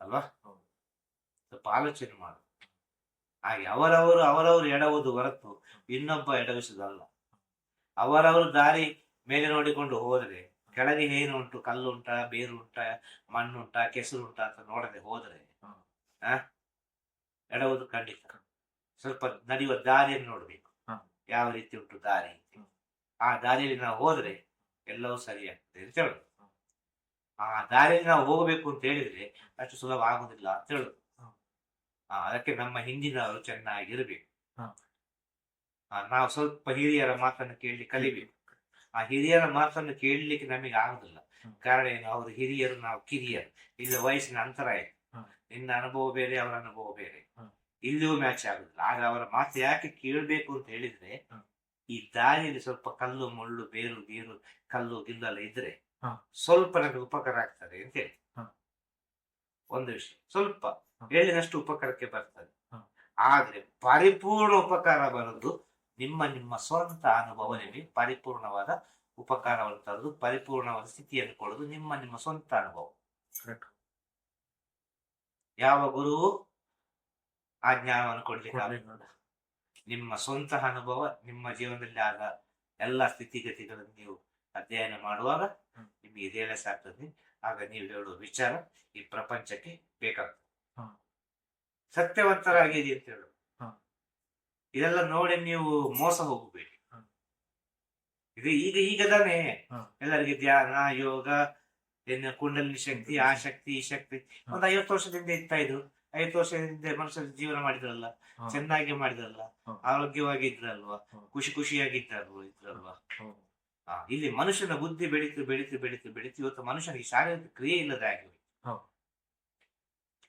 ಅಲ್ವಾ. ಸ್ವಲ್ಪ ಆಲೋಚನೆ ಮಾಡು. ಹಾಗೆ ಅವರವರು ಅವರವರು ಎಡವುದು ಹೊರತು ಇನ್ನೊಬ್ಬ ಎಡವಿಸುವುದಲ್ಲ ಅವರವರು ದಾರಿ ಮೇಲೆ ನೋಡಿಕೊಂಡು ಹೋದರೆ ಕೆಳಗೆ ಏನು ಉಂಟು ಕಲ್ಲು ಉಂಟಾ ಬೇರು ಉಂಟಾ ಮಣ್ಣು ಉಂಟಾ ಕೆಸರು ಉಂಟಾ ಅಂತ ನೋಡದೆ ಹೋದರೆ. ಆ? ಎಡವುದು ಖಂಡಿತ. ಸ್ವಲ್ಪ ನಡೆಯುವ ದಾರಿಯನ್ನು ನೋಡಬೇಕು. ಯಾವ ರೀತಿ ಉಂಟು ದಾರಿ? ಆ ದಾರಿಯಲ್ಲಿ ನಾವು ಹೋದರೆ ಎಲ್ಲವೂ ಸರಿಯಾಗ್ತದೆ ಅಂತ ಹೇಳುದು. ಆ ದಾರಿಯಲ್ಲಿ ನಾವು ಹೋಗಬೇಕು ಅಂತ ಹೇಳಿದ್ರೆ ಅಷ್ಟು ಸುಲಭ ಆಗುದಿಲ್ಲ ಅಂತ ಹೇಳುದು ಅದಕ್ಕೆ ನಮ್ಮ ಹಿಂದಿನವರು ಚೆನ್ನಾಗಿರ್ಬೇಕು. ನಾವು ಸ್ವಲ್ಪ ಹಿರಿಯರ ಮಾತನ್ನು ಕೇಳಿ ಕಲಿಬೇಕು. ಆ ಹಿರಿಯರ ಮಾತನ್ನು ಕೇಳಲಿಕ್ಕೆ ನಮಗೆ ಆಗುದಿಲ್ಲ. ಕಾರಣ ಏನು? ಅವರು ಹಿರಿಯರು ನಾವು ಕಿರಿಯರು. ಇಲ್ಲಿ ವಯಸ್ಸಿನ ಅಂತರ ಇದೆ. ನಿನ್ನ ಅನುಭವ ಬೇರೆ ಅವರ ಅನುಭವ ಬೇರೆ. ಇಲ್ಲಿಯೂ ಮ್ಯಾಚ್ ಆಗುದಿಲ್ಲ. ಆಗ ಅವರ ಮಾತು ಯಾಕೆ ಕೇಳಬೇಕು ಅಂತ ಹೇಳಿದ್ರೆ ಈ ದಾರಿಯಲ್ಲಿ ಸ್ವಲ್ಪ ಕಲ್ಲು ಮುಳ್ಳು ಬೇರು ಗೀರು ಕಲ್ಲು ಗಿಲ್ಲೆಲ್ಲ ಇದ್ರೆ ಸ್ವಲ್ಪ ನನಗೆ ಉಪಕಾರ ಆಗ್ತದೆ ಅಂತ ಹೇಳಿ. ಒಂದು ವಿಷಯ. ಸ್ವಲ್ಪ ಹೇಳಿದಷ್ಟು ಉಪಕಾರಕ್ಕೆ ಬರ್ತದೆ. ಆದ್ರೆ ಪರಿಪೂರ್ಣ ಉಪಕಾರ ಬರೋದು ನಿಮ್ಮ ನಿಮ್ಮ ಸ್ವಂತ ಅನುಭವ ನಿಮಗೆ ಪರಿಪೂರ್ಣವಾದ ಉಪಕಾರವನ್ನು ತರೋದು ಪರಿಪೂರ್ಣವಾದ ಸ್ಥಿತಿಯನ್ನು ಕೊಡೋದು ನಿಮ್ಮ ನಿಮ್ಮ ಸ್ವಂತ ಅನುಭವ. ಯಾವ ಗುರು ಆ ಜ್ಞಾನವನ್ನು ಕೊಡ್ಲಿಕ್ಕೆ. ನಿಮ್ಮ ಸ್ವಂತ ಅನುಭವ ನಿಮ್ಮ ಜೀವನದಲ್ಲಿ ಆದ ಎಲ್ಲ ಸ್ಥಿತಿಗತಿಗಳನ್ನು ನೀವು ಅಧ್ಯಯನ ಮಾಡುವಾಗ. ನಿಮಗೆ ಇದೇಳೆ ಸಾಕ್ತದೆ ಆಗ ನೀವು ಹೇಳುವ ವಿಚಾರ ಈ ಪ್ರಪಂಚಕ್ಕೆ ಬೇಕಾಗ್ತದೆ ಸತ್ಯವಂತರಾಗಿದೆ ಅಂತ ಹೇಳು ಹ. ಇದೆಲ್ಲ ನೋಡಿ ನೀವು ಮೋಸ ಹೋಗಬೇಡಿ. ಇದು ಈಗ ಈಗ ತಾನೇ. ಎಲ್ಲರಿಗೆ ಧ್ಯಾನ ಯೋಗ ಏನು ಕುಂಡಲಿನಿ ಶಕ್ತಿ ಆ ಶಕ್ತಿ ಈ ಶಕ್ತಿ. ಒಂದು ಐವತ್ತು ವರ್ಷದಿಂದ ಇರ್ತಾ ಇದ್ರು ಐವತ್ತು ವರ್ಷದಿಂದ ಮನುಷ್ಯರು ಜೀವನ ಮಾಡಿದ್ರಲ್ಲ ಚೆನ್ನಾಗಿ ಮಾಡಿದ್ರಲ್ಲ. ಆರೋಗ್ಯವಾಗಿ ಇದ್ರಲ್ವಾ. ಖುಷಿ ಖುಷಿಯಾಗಿ ಇದ್ರಲ್ವಾ. ಆ, ಇಲ್ಲಿ ಮನುಷ್ಯನ ಬುದ್ಧಿ ಬೆಳೀತು ಬೆಳೀತು ಬೆಳೀತು ಬೆಳೀತು ಇವತ್ತು ಮನುಷ್ಯನಿಗೆ ಶಾರೀರಿಕ ಕ್ರಿಯೆ ಇಲ್ಲದೆ ಆಗಿದೆ.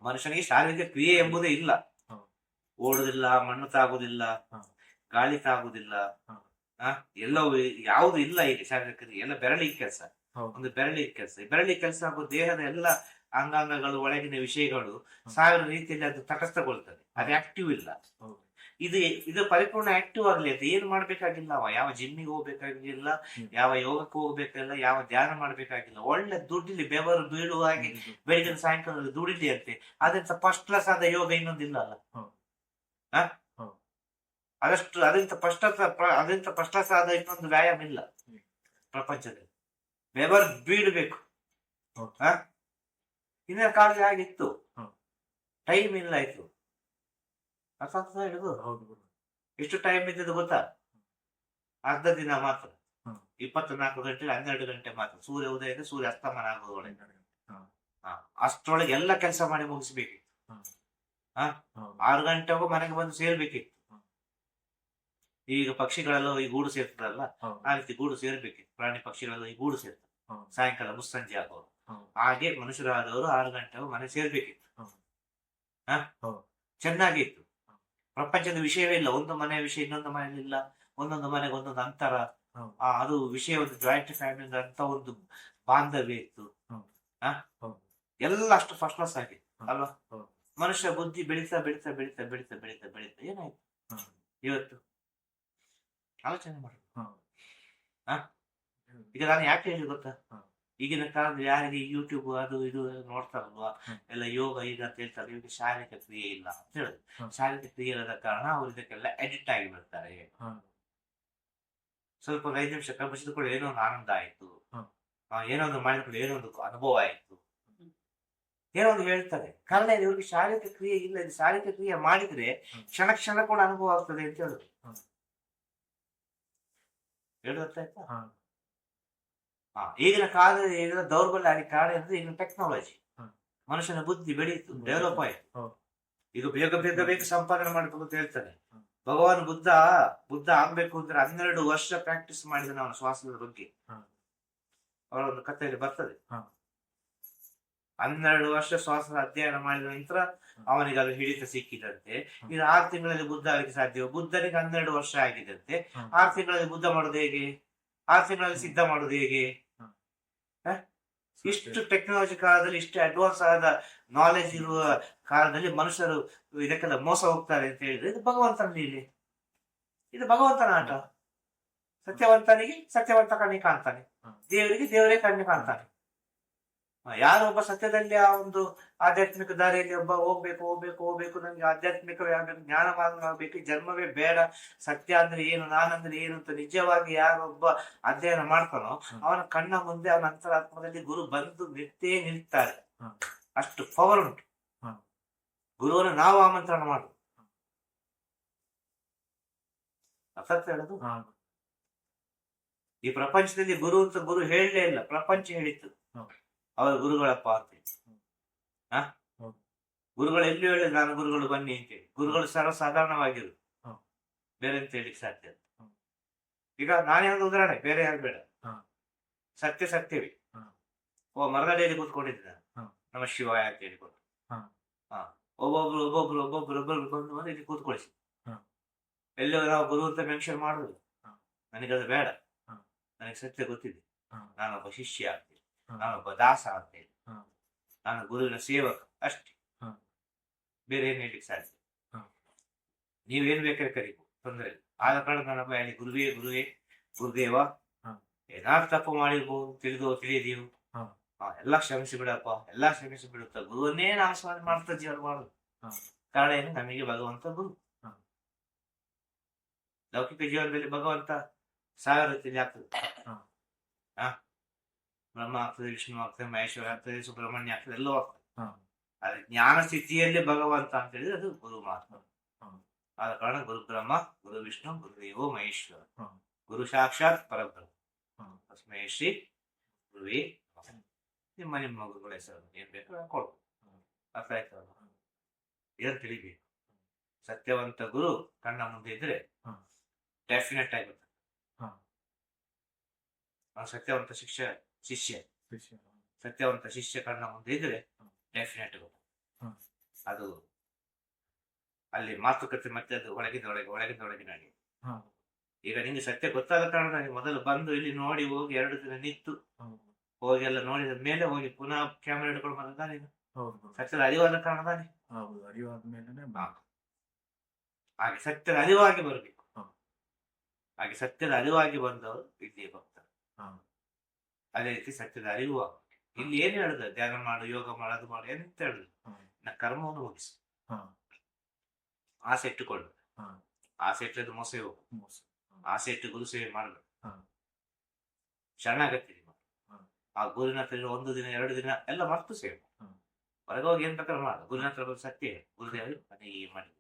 ಮನುಷ್ಯನಿಗೆ ಶಾರೀರಿಕ ಕ್ರಿಯೆ ಎಂಬುದೇ ಇಲ್ಲ. ಓಡುದಿಲ್ಲ ಮಣ್ಣು ತಾಗುದಿಲ್ಲ. ಗಾಳಿ ತಾಗುದಿಲ್ಲ. ಆ ಎಲ್ಲವೂ ಯಾವುದು ಇಲ್ಲ ಈಗ ಶಾರೀರಿಕ ಎಲ್ಲ ಬೆರಳಿ ಕೆಲಸ. ಒಂದು ಬೆರಳಿ ಕೆಲಸ. ಬೆರಳಿ ಕೆಲಸ ಆಗೋ ದೇಹದ ಎಲ್ಲ ಅಂಗಾಂಗಗಳು ಒಳಗಿನ ವಿಷಯಗಳು. ಸಾವಿರ ರೀತಿಯಲ್ಲಿ ಅದು ತಟಸ್ಥಗೊಳ್ತದೆ. ಅದು ಆಕ್ಟಿವ್ ಇಲ್ಲ. ಇದು ಇದು ಪರಿಪೂರ್ಣ ಆಕ್ಟಿವ್ ಆಗ್ಲಿ ಅದು ಏನು ಮಾಡ್ಬೇಕಾಗಿಲ್ಲ ಅವ. ಯಾವ ಜಿಮ್ಮಿಗೆ ಹೋಗ್ಬೇಕಾಗಿಲ್ಲ ಯಾವ ಯೋಗಕ್ಕೆ ಹೋಗ್ಬೇಕಾಗಿಲ್ಲ ಯಾವ ಧ್ಯಾನ ಮಾಡ್ಬೇಕಾಗಿಲ್ಲ. ಒಳ್ಳೆ ದುಡ್ಡಿಲಿ ಬೆವರು ಬೀಳುವ ಹಾಗೆ ಬೆಳಗಿನ ಸಾಯಂಕಾಲ ದುಡಿಲಿ ಅಂತೆ. ಅದೆಂತ ಫಸ್ಟ್ ಕ್ಲಾಸ್ ಆದ ಯೋಗ ಇನ್ನೊಂದಿಲ್ಲ ಅಲ್ಲ. ಅದಷ್ಟು ಅದರಿಂದ ಫಸ್ಟ್ ಕ್ಲಾಸ್ ಆದ ಇನ್ನೊಂದು ವ್ಯಾಯಾಮ ಇಲ್ಲ. ಪ್ರಪಂಚದಲ್ಲಿ. ಬೆವರ್ ಬೀಳ್ಬೇಕು. ಹಿಂದಿನ ಕಾಲದಲ್ಲಿ ಆಗಿತ್ತು ಟೈಮ್ ಇಲ್ಲ ಆಯ್ತು ಹಿಡಿದು. ಎಷ್ಟು ಟೈಮ್ ಇದ್ದದ್ದು ಗೊತ್ತಾ? ಅರ್ಧ ದಿನ ಮಾತ್ರ. ಇಪ್ಪತ್ನಾಲ್ಕು ಗಂಟೆ ಹನ್ನೆರಡು ಗಂಟೆ ಮಾತ್ರ. ಸೂರ್ಯ ಉದಯದ ಸೂರ್ಯ ಅಸ್ತಮಾನ ಆಗೋದೊಳಗೆ ಅಷ್ಟರೊಳಗೆ ಎಲ್ಲ ಕೆಲಸ ಮಾಡಿ ಮುಗಿಸ್ಬೇಕಿತ್ತು. ಆರು ಗಂಟೆಗೂ ಮನೆಗೆ ಬಂದು ಸೇರ್ಬೇಕಿತ್ತು ಈಗ ಪಕ್ಷಿಗಳೆಲ್ಲ ಈ ಗೂಡು ಸೇರ್ತದಲ್ಲ ಆ ರೀತಿ ಗೂಡು ಸೇರ್ಬೇಕಿತ್ತು ಪ್ರಾಣಿ ಪಕ್ಷಿಗಳೆಲ್ಲ ಈ ಗೂಡು ಸೇರ್ತದೆ. ಸಾಯಂಕಾಲ ಮುಸ್ಸಂಜೆ ಆಗೋರು. ಹಾಗೆ ಮನುಷ್ಯರಾದವರು ಆರು ಗಂಟೆಗೂ ಮನೆ ಸೇರ್ಬೇಕಿತ್ತು. ಚೆನ್ನಾಗಿತ್ತು ಪ್ರಪಂಚದ ವಿಷಯವೇ ಇಲ್ಲ. ಒಂದು ಮನೆಯ ವಿಷಯ ಇನ್ನೊಂದು ಮನೆಯಲ್ಲಿ ಇಲ್ಲ. ಒಂದೊಂದು ಮನೆಗೆ ಒಂದೊಂದು ಅಂತರ. ಆ, ಅದು ವಿಷಯ ಒಂದು ಜಾಯಿಂಟ್ ಫ್ಯಾಮಿಲಿ ಅಂತ ಒಂದು ಬಾಂಧವ್ಯ ಇತ್ತು. ಎಲ್ಲ ಅಷ್ಟು ಫಸ್ಟ್ ಕ್ಲಾಸ್ ಆಗಿ ಹೌದು. ಅಲ್ವಾ. ಮನುಷ್ಯ ಬುದ್ಧಿ ಬೆಳೀತಾ ಬೆಳೀತಾ ಬೆಳೀತಾ ಬೆಳೀತಾ ಬೆಳೀತಾ ಬೆಳೀತಾ ಏನಾಯ್ತು? ಇವತ್ತು? ಆಲೋಚನೆ ಮಾಡಿ? ಈಗ ನಾನು ಯಾಕೆ ಹೇಳಿ ಗೊತ್ತಾ? ಈಗಿನ ಕಾಲದಲ್ಲಿ ಯಾರಿಗೆ ಯೂಟ್ಯೂಬ್ ಅದು ಇದು ನೋಡ್ತಾರಲ್ವಾ? ಎಲ್ಲ ಯೋಗ ಈಗ ಅಂತ ಹೇಳ್ತಾರೆ. ಇವ್ರಿಗೆ ಶಾರೀರಿಕ ಕ್ರಿಯೆ ಇಲ್ಲ ಅಂತ ಹೇಳುದು. ಶಾರೀರಿಕ ಕ್ರಿಯೆ ಇಲ್ಲದ ಕಾರಣ ಅವ್ರು ಇದಕ್ಕೆಲ್ಲ ಎಡಿಟ್ ಆಗಿ ಬರ್ತಾರೆ ಸ್ವಲ್ಪ ಐದು ನಿಮಿಷ ಕಬ್ಬಿಸಿದ ಕೂಡ ಏನೋ ಒಂದು ಆನಂದ ಆಯ್ತು. ಆ, ಏನೋ ಒಂದು ಮಾಡಿಕೊಂಡು ಏನೋ ಒಂದು ಅನುಭವ ಆಯ್ತು. ಏನೋ ಒಂದು ಹೇಳ್ತಾರೆ ಕಾರಣ? ಇವ್ರಿಗೆ ಶಾರೀರಿಕ ಕ್ರಿಯೆ ಇಲ್ಲ ಇದು ಶಾರೀರಿಕ ಕ್ರಿಯೆ ಮಾಡಿದ್ರೆ ಕ್ಷಣ ಕ್ಷಣ ಕೂಡ ಅನುಭವ ಆಗ್ತದೆ ಅಂತ ಹೇಳುದು ಈಗಿನ ಕಾಲದಲ್ಲಿ ಈಗಿನ ದೌರ್ಬಲ್ಯ ಆಗಿ ಕಾರಣ ಅಂದ್ರೆ ಈಗಿನ ಟೆಕ್ನಾಲಜಿ ಮನುಷ್ಯನ ಬುದ್ಧಿ ಬೆಳೀತು. ಡೆವಲಪ್ ಆಯ್ತು. ಈಗ ಬೇಗ ಬೇಗ ಬೇಗ ಸಂಪಾದನೆ ಮಾಡಬೇಕು ಅಂತ ಹೇಳ್ತಾನೆ ಹ್ಮ್. ಭಗವಾನ್ ಬುದ್ಧ ಬುದ್ಧ ಆಗ್ಬೇಕು ಅಂದ್ರೆ ಹನ್ನೆರಡು ವರ್ಷ ಪ್ರಾಕ್ಟೀಸ್ ಮಾಡಿದ ಅವನ ಶ್ವಾಸದ ಬಗ್ಗೆ. ಅವರ ಒಂದು ಕಥೆಯಲ್ಲಿ ಬರ್ತದೆ. ಹನ್ನೆರಡು ವರ್ಷ ಶ್ವಾಸದ ಅಧ್ಯಯನ ಮಾಡಿದ ನಂತರ ಅವನಿಗೆ ಅದು ಹಿಡಿತ ಸಿಕ್ಕಿದಂತೆ. ಇದು ಆರು ತಿಂಗಳಲ್ಲಿ ಬುದ್ಧ ಆಗಲಿಕ್ಕೆ ಸಾಧ್ಯ ಬುದ್ಧನಿಗೆ ಹನ್ನೆರಡು ವರ್ಷ ಆಗಿದಂತೆ. ಆರು ತಿಂಗಳಲ್ಲಿ ಬುದ್ಧ ಮಾಡೋದು ಹೇಗೆ? ಆರು ತಿಂಗಳಲ್ಲಿ ಸಿದ್ಧ ಮಾಡೋದು ಹೇಗೆ? ಇಷ್ಟು ಟೆಕ್ನಾಲಜಿ ಕಾಲದಲ್ಲಿ ಇಷ್ಟು ಅಡ್ವಾನ್ಸ್ ಆದ ನಾಲೆಜ್ ಇರುವ ಕಾಲದಲ್ಲಿ ಮನುಷ್ಯರು ಇದಕ್ಕೆಲ್ಲ ಮೋಸ ಹೋಗ್ತಾರೆ ಅಂತ ಹೇಳಿದ್ರೆ ಇದು ಭಗವಂತನ ಲೀಲೆ. ಇದು ಭಗವಂತನ ಆಟ. ಸತ್ಯವಂತನಿಗೆ ಸತ್ಯವಂತ ಕಣ್ಣಿ ಕಾಣ್ತಾನೆ. ದೇವರಿಗೆ ದೇವರೇ ಕಣ್ಣಿ ಕಾಣ್ತಾನೆ. ಹ, ಯಾರು ಒಬ್ಬ ಸತ್ಯದಲ್ಲಿ ಆ ಒಂದು ಆಧ್ಯಾತ್ಮಿಕ ದಾರಿಯಲ್ಲಿ ಒಬ್ಬ ಹೋಗ್ಬೇಕು ಹೋಗ್ಬೇಕು ಹೋಗ್ಬೇಕು. ನನ್ಗೆ ಆಧ್ಯಾತ್ಮಿಕವೇ ಆಗ್ಬೇಕು ಜ್ಞಾನ ಆಗ್ಬೇಕು. ಜನ್ಮವೇ ಬೇಡ. ಸತ್ಯ ಅಂದ್ರೆ ಏನು ನಾನಂದ್ರೆ ಏನು ಅಂತ ನಿಜವಾಗಿ ಯಾರೊಬ್ಬ ಅಧ್ಯಯನ ಮಾಡ್ತಾನೋ ಅವನ ಕಣ್ಣ ಮುಂದೆ ಅವನ ಅಂತರಾತ್ಮದಲ್ಲಿ ಗುರು ಬಂದು ನಿಂತೇ ನಿಲ್ತಾರೆ. ಅಷ್ಟು ಪವರ್ ಉಂಟು. ಗುರುವನ್ನು ನಾವು ಆಮಂತ್ರಣ ಮಾಡು ಅಸತ್ಯ ಹೇಳೋದು? ಈ ಪ್ರಪಂಚದಲ್ಲಿ ಗುರು ಅಂತ ಗುರು ಹೇಳಲೇ ಇಲ್ಲ. ಪ್ರಪಂಚ ಹೇಳಿತ್ತು. ಅವರ ಗುರುಗಳಪ್ಪ ಅಂತ ಹ? ಗುರುಗಳು ಎಲ್ಲಿ ಹೇಳಿದ್ರು ನಾನು ಗುರುಗಳು ಬನ್ನಿ ಅಂತೇಳಿ ಗುರುಗಳು ಸರ್ವಸಾಧಾರಣವಾಗಿರು. ಬೇರೆ ಅಂತ ಹೇಳಿಕ್ ಸಾಧ್ಯ. ಈಗ ನಾನೇ ಒಂದು ಉದಾಹರಣೆ ಬೇರೆ ಯಾರು ಬೇಡ. ಸತ್ಯ ಸತ್ಯವಿ. ಓ ಮರದಡಿಯಲ್ಲಿ ಕೂತ್ಕೊಂಡಿದ್ದೆ ನಾನು. ನಮ್ಮ ಶಿವಾಯ ಅಂತ ಹೇಳಿಕೊಂಡು ಹ. ಒಬ್ಬೊಬ್ರು ಒಬ್ಬೊಬ್ರು ಒಬ್ಬೊಬ್ರು ಒಬ್ಬೊಬ್ರು ಬಂದು ಬಂದು ಇಲ್ಲಿ ಕೂತ್ಕೊಳಿಸಿ. ಎಲ್ಲೋ ನಾವು ಗುರು ಅಂತ ಮೆನ್ಷನ್ ಮಾಡುದು. ನನಗದು ಬೇಡ. ನನಗೆ ಸತ್ಯ ಗೊತ್ತಿದೆ. ನಾನೊಬ್ಬ ಶಿಷ್ಯ. ನಾನೊಬ್ಬ ದಾಸ ಅಂತೇಳಿ ಹ. ನಾನು ಗುರುವಿನ ಸೇವಕ ಅಷ್ಟೇ. ಹ. ಬೇರೆ ಏನು ಹೇಳ್ಲಿಕ್ಕೆ ಸಾಧ್ಯ ನೀವೇನು ಬೇಕಾದ್ರೆ ಕರಿಬಹುದು ತೊಂದರೆ ಇಲ್ಲ. ಆದ ಕಾರಣ ನಾನೊಬ್ಬ ಹೇಳಿ ಗುರುವೇ ಗುರುವೇ ಗುರುದೇವ. ಏನಾದ್ರು ತಪ್ಪು ಮಾಡಿರ್ಬೋದು ತಿಳಿದೋ ತಿಳಿದೀವು ಎಲ್ಲ ಕ್ಷಮಿಸಿ ಬಿಡಪ್ಪ ಎಲ್ಲ ಕ್ಷಮಿಸಿ ಬಿಡುತ್ತ. ಗುರುವನ್ನೇ ಆಸ್ವಾದ ಮಾಡ್ತಾ ಜೀವನ ಮಾಡುದು ಹ. ಕಾರಣ ಏನು? ನಮಗೆ ಭಗವಂತ ಗುರು. ಲೌಕಿಕ ಜೀವನದಲ್ಲಿ ಭಗವಂತ ಸಾವಿರ ಆಗ್ತದೆ? ಬ್ರಹ್ಮ ಆಗ್ತದೆ ವಿಷ್ಣು ಆಗ್ತದೆ ಮಹೇಶ್ವರ ಆಗ್ತದೆ ಸುಬ್ರಹ್ಮಣ್ಯ ಆಗ್ತದೆ ಎಲ್ಲವೂ ಆಗ್ತದೆ. ಆದ್ರೆ ಜ್ಞಾನ ಸ್ಥಿತಿಯಲ್ಲಿ ಭಗವಂತ ಅಂತ ಹೇಳಿದ್ರೆ ಅದು ಗುರು ಮಾತ್ರ. ಆದ ಕಾರಣ ಗುರು ಬ್ರಹ್ಮ ಗುರು ವಿಷ್ಣು ಗುರುದೇವೋ ಮಹೇಶ್ವರ. ಗುರು ಸಾಕ್ಷಾತ್ ಪರಬ್ರಹ್ಮ. ತಸ್ಮೈ ಶ್ರೀ ಗುರುವೇ ನಮಃ. ನಿಮ್ಮ ನಿಮ್ಮ ಗುರುಗಳ ಹೆಸರು ಏನ್ ಬೇಕು ಕೊಡ್ಬೋದು. ಅರ್ಥ ಆಯ್ತಲ್ಲ ಏನ್ ತಿಳಿಬೇಕು ಸತ್ಯವಂತ ಗುರು ಕಣ್ಣ ಮುಂದೆ ಇದ್ರೆ. ಡೆಫಿನೆಟ್ ಆಗುತ್ತೆ. ಸತ್ಯವಂತ ಶಿಷ್ಯ ಶಿಷ್ಯ. ಶಿಷ್ಯ. ಸತ್ಯವಂತ ಶಿಷ್ಯ ಕಣ್ಣ ಮುಂದೆ ಇದ್ರೆ. ಡೆಫಿನೆಟ್ ಅದು ಅಲ್ಲಿ ಮಾತುಕತೆ ಮತ್ತೆ ಅದು ಒಳಗಿಂದ ಒಳಗೆ ಒಳಗಿಂದ ಒಳಗಿನ ಈಗ ನಿಂಗೆ ಸತ್ಯ ಗೊತ್ತಾದ ಕಾರಣ ಮೊದಲು ಬಂದು ಇಲ್ಲಿ ನೋಡಿ ಹೋಗಿ ಎರಡು ದಿನ ನಿಂತು ಹೋಗಿ ಎಲ್ಲ ನೋಡಿದ ಮೇಲೆ ಹೋಗಿ ಪುನಃ ಕ್ಯಾಮೆರಾ ಹಿಡ್ಕೊಂಡು ಬಂದ ನೀನು? ಹೌದು. ಸತ್ಯದ ಅರಿವಾದ ಕಾರಣ ತಾನೆ ಹೌದು ಅರಿವಾದ ಮೇಲೆ. ಹಾಗೆ ಸತ್ಯದ ಅರಿವಾಗಿ ಬರಬೇಕು. ಹಾಗೆ ಸತ್ಯದ ಅರಿವಾಗಿ ಬಂದವರು ಇಲ್ಲಿ ಭಕ್ತರು ಅದೇ ರೀತಿ ಸತ್ಯದ ಅರಿವು. ಇಲ್ಲಿ ಏನ್ ಹೇಳುದು? ಧ್ಯಾನ ಮಾಡು ಯೋಗ ಮಾಡು ಅದು ಮಾಡು ಎಂತ ಹೇಳುದು. ನಾ ಕರ್ಮವನ್ನು ಮುಗಿಸು. ಆಸೆ ಇಟ್ಟುಕೊಳ್ಳು. ಆಸೆ ಇಟ್ಟದ್ದು ಮೋಸ ಹೋಗು. ಆಸೆ ಇಟ್ಟು ಗುರು ಸೇವೆ ಮಾಡಬೇಕು. ಶರಣಾಗತಿ. ಆ ಗುರುವಿನ ಹತ್ರ ಒಂದು ದಿನ ಎರಡು ದಿನ ಎಲ್ಲ ಮರ್ತು ಸೇವೆ ಹೊರಗೆ ಹೋಗಿ ಏನ್ ಬೇಕಾದ್ರೆ ಮಾಡು. ಗುರುವಿನ ಹತ್ರ ಬಂದು ಸತ್ಯ. ಗುರುದೇವರು ನನಗೆ ಈ ಮಾಡಿ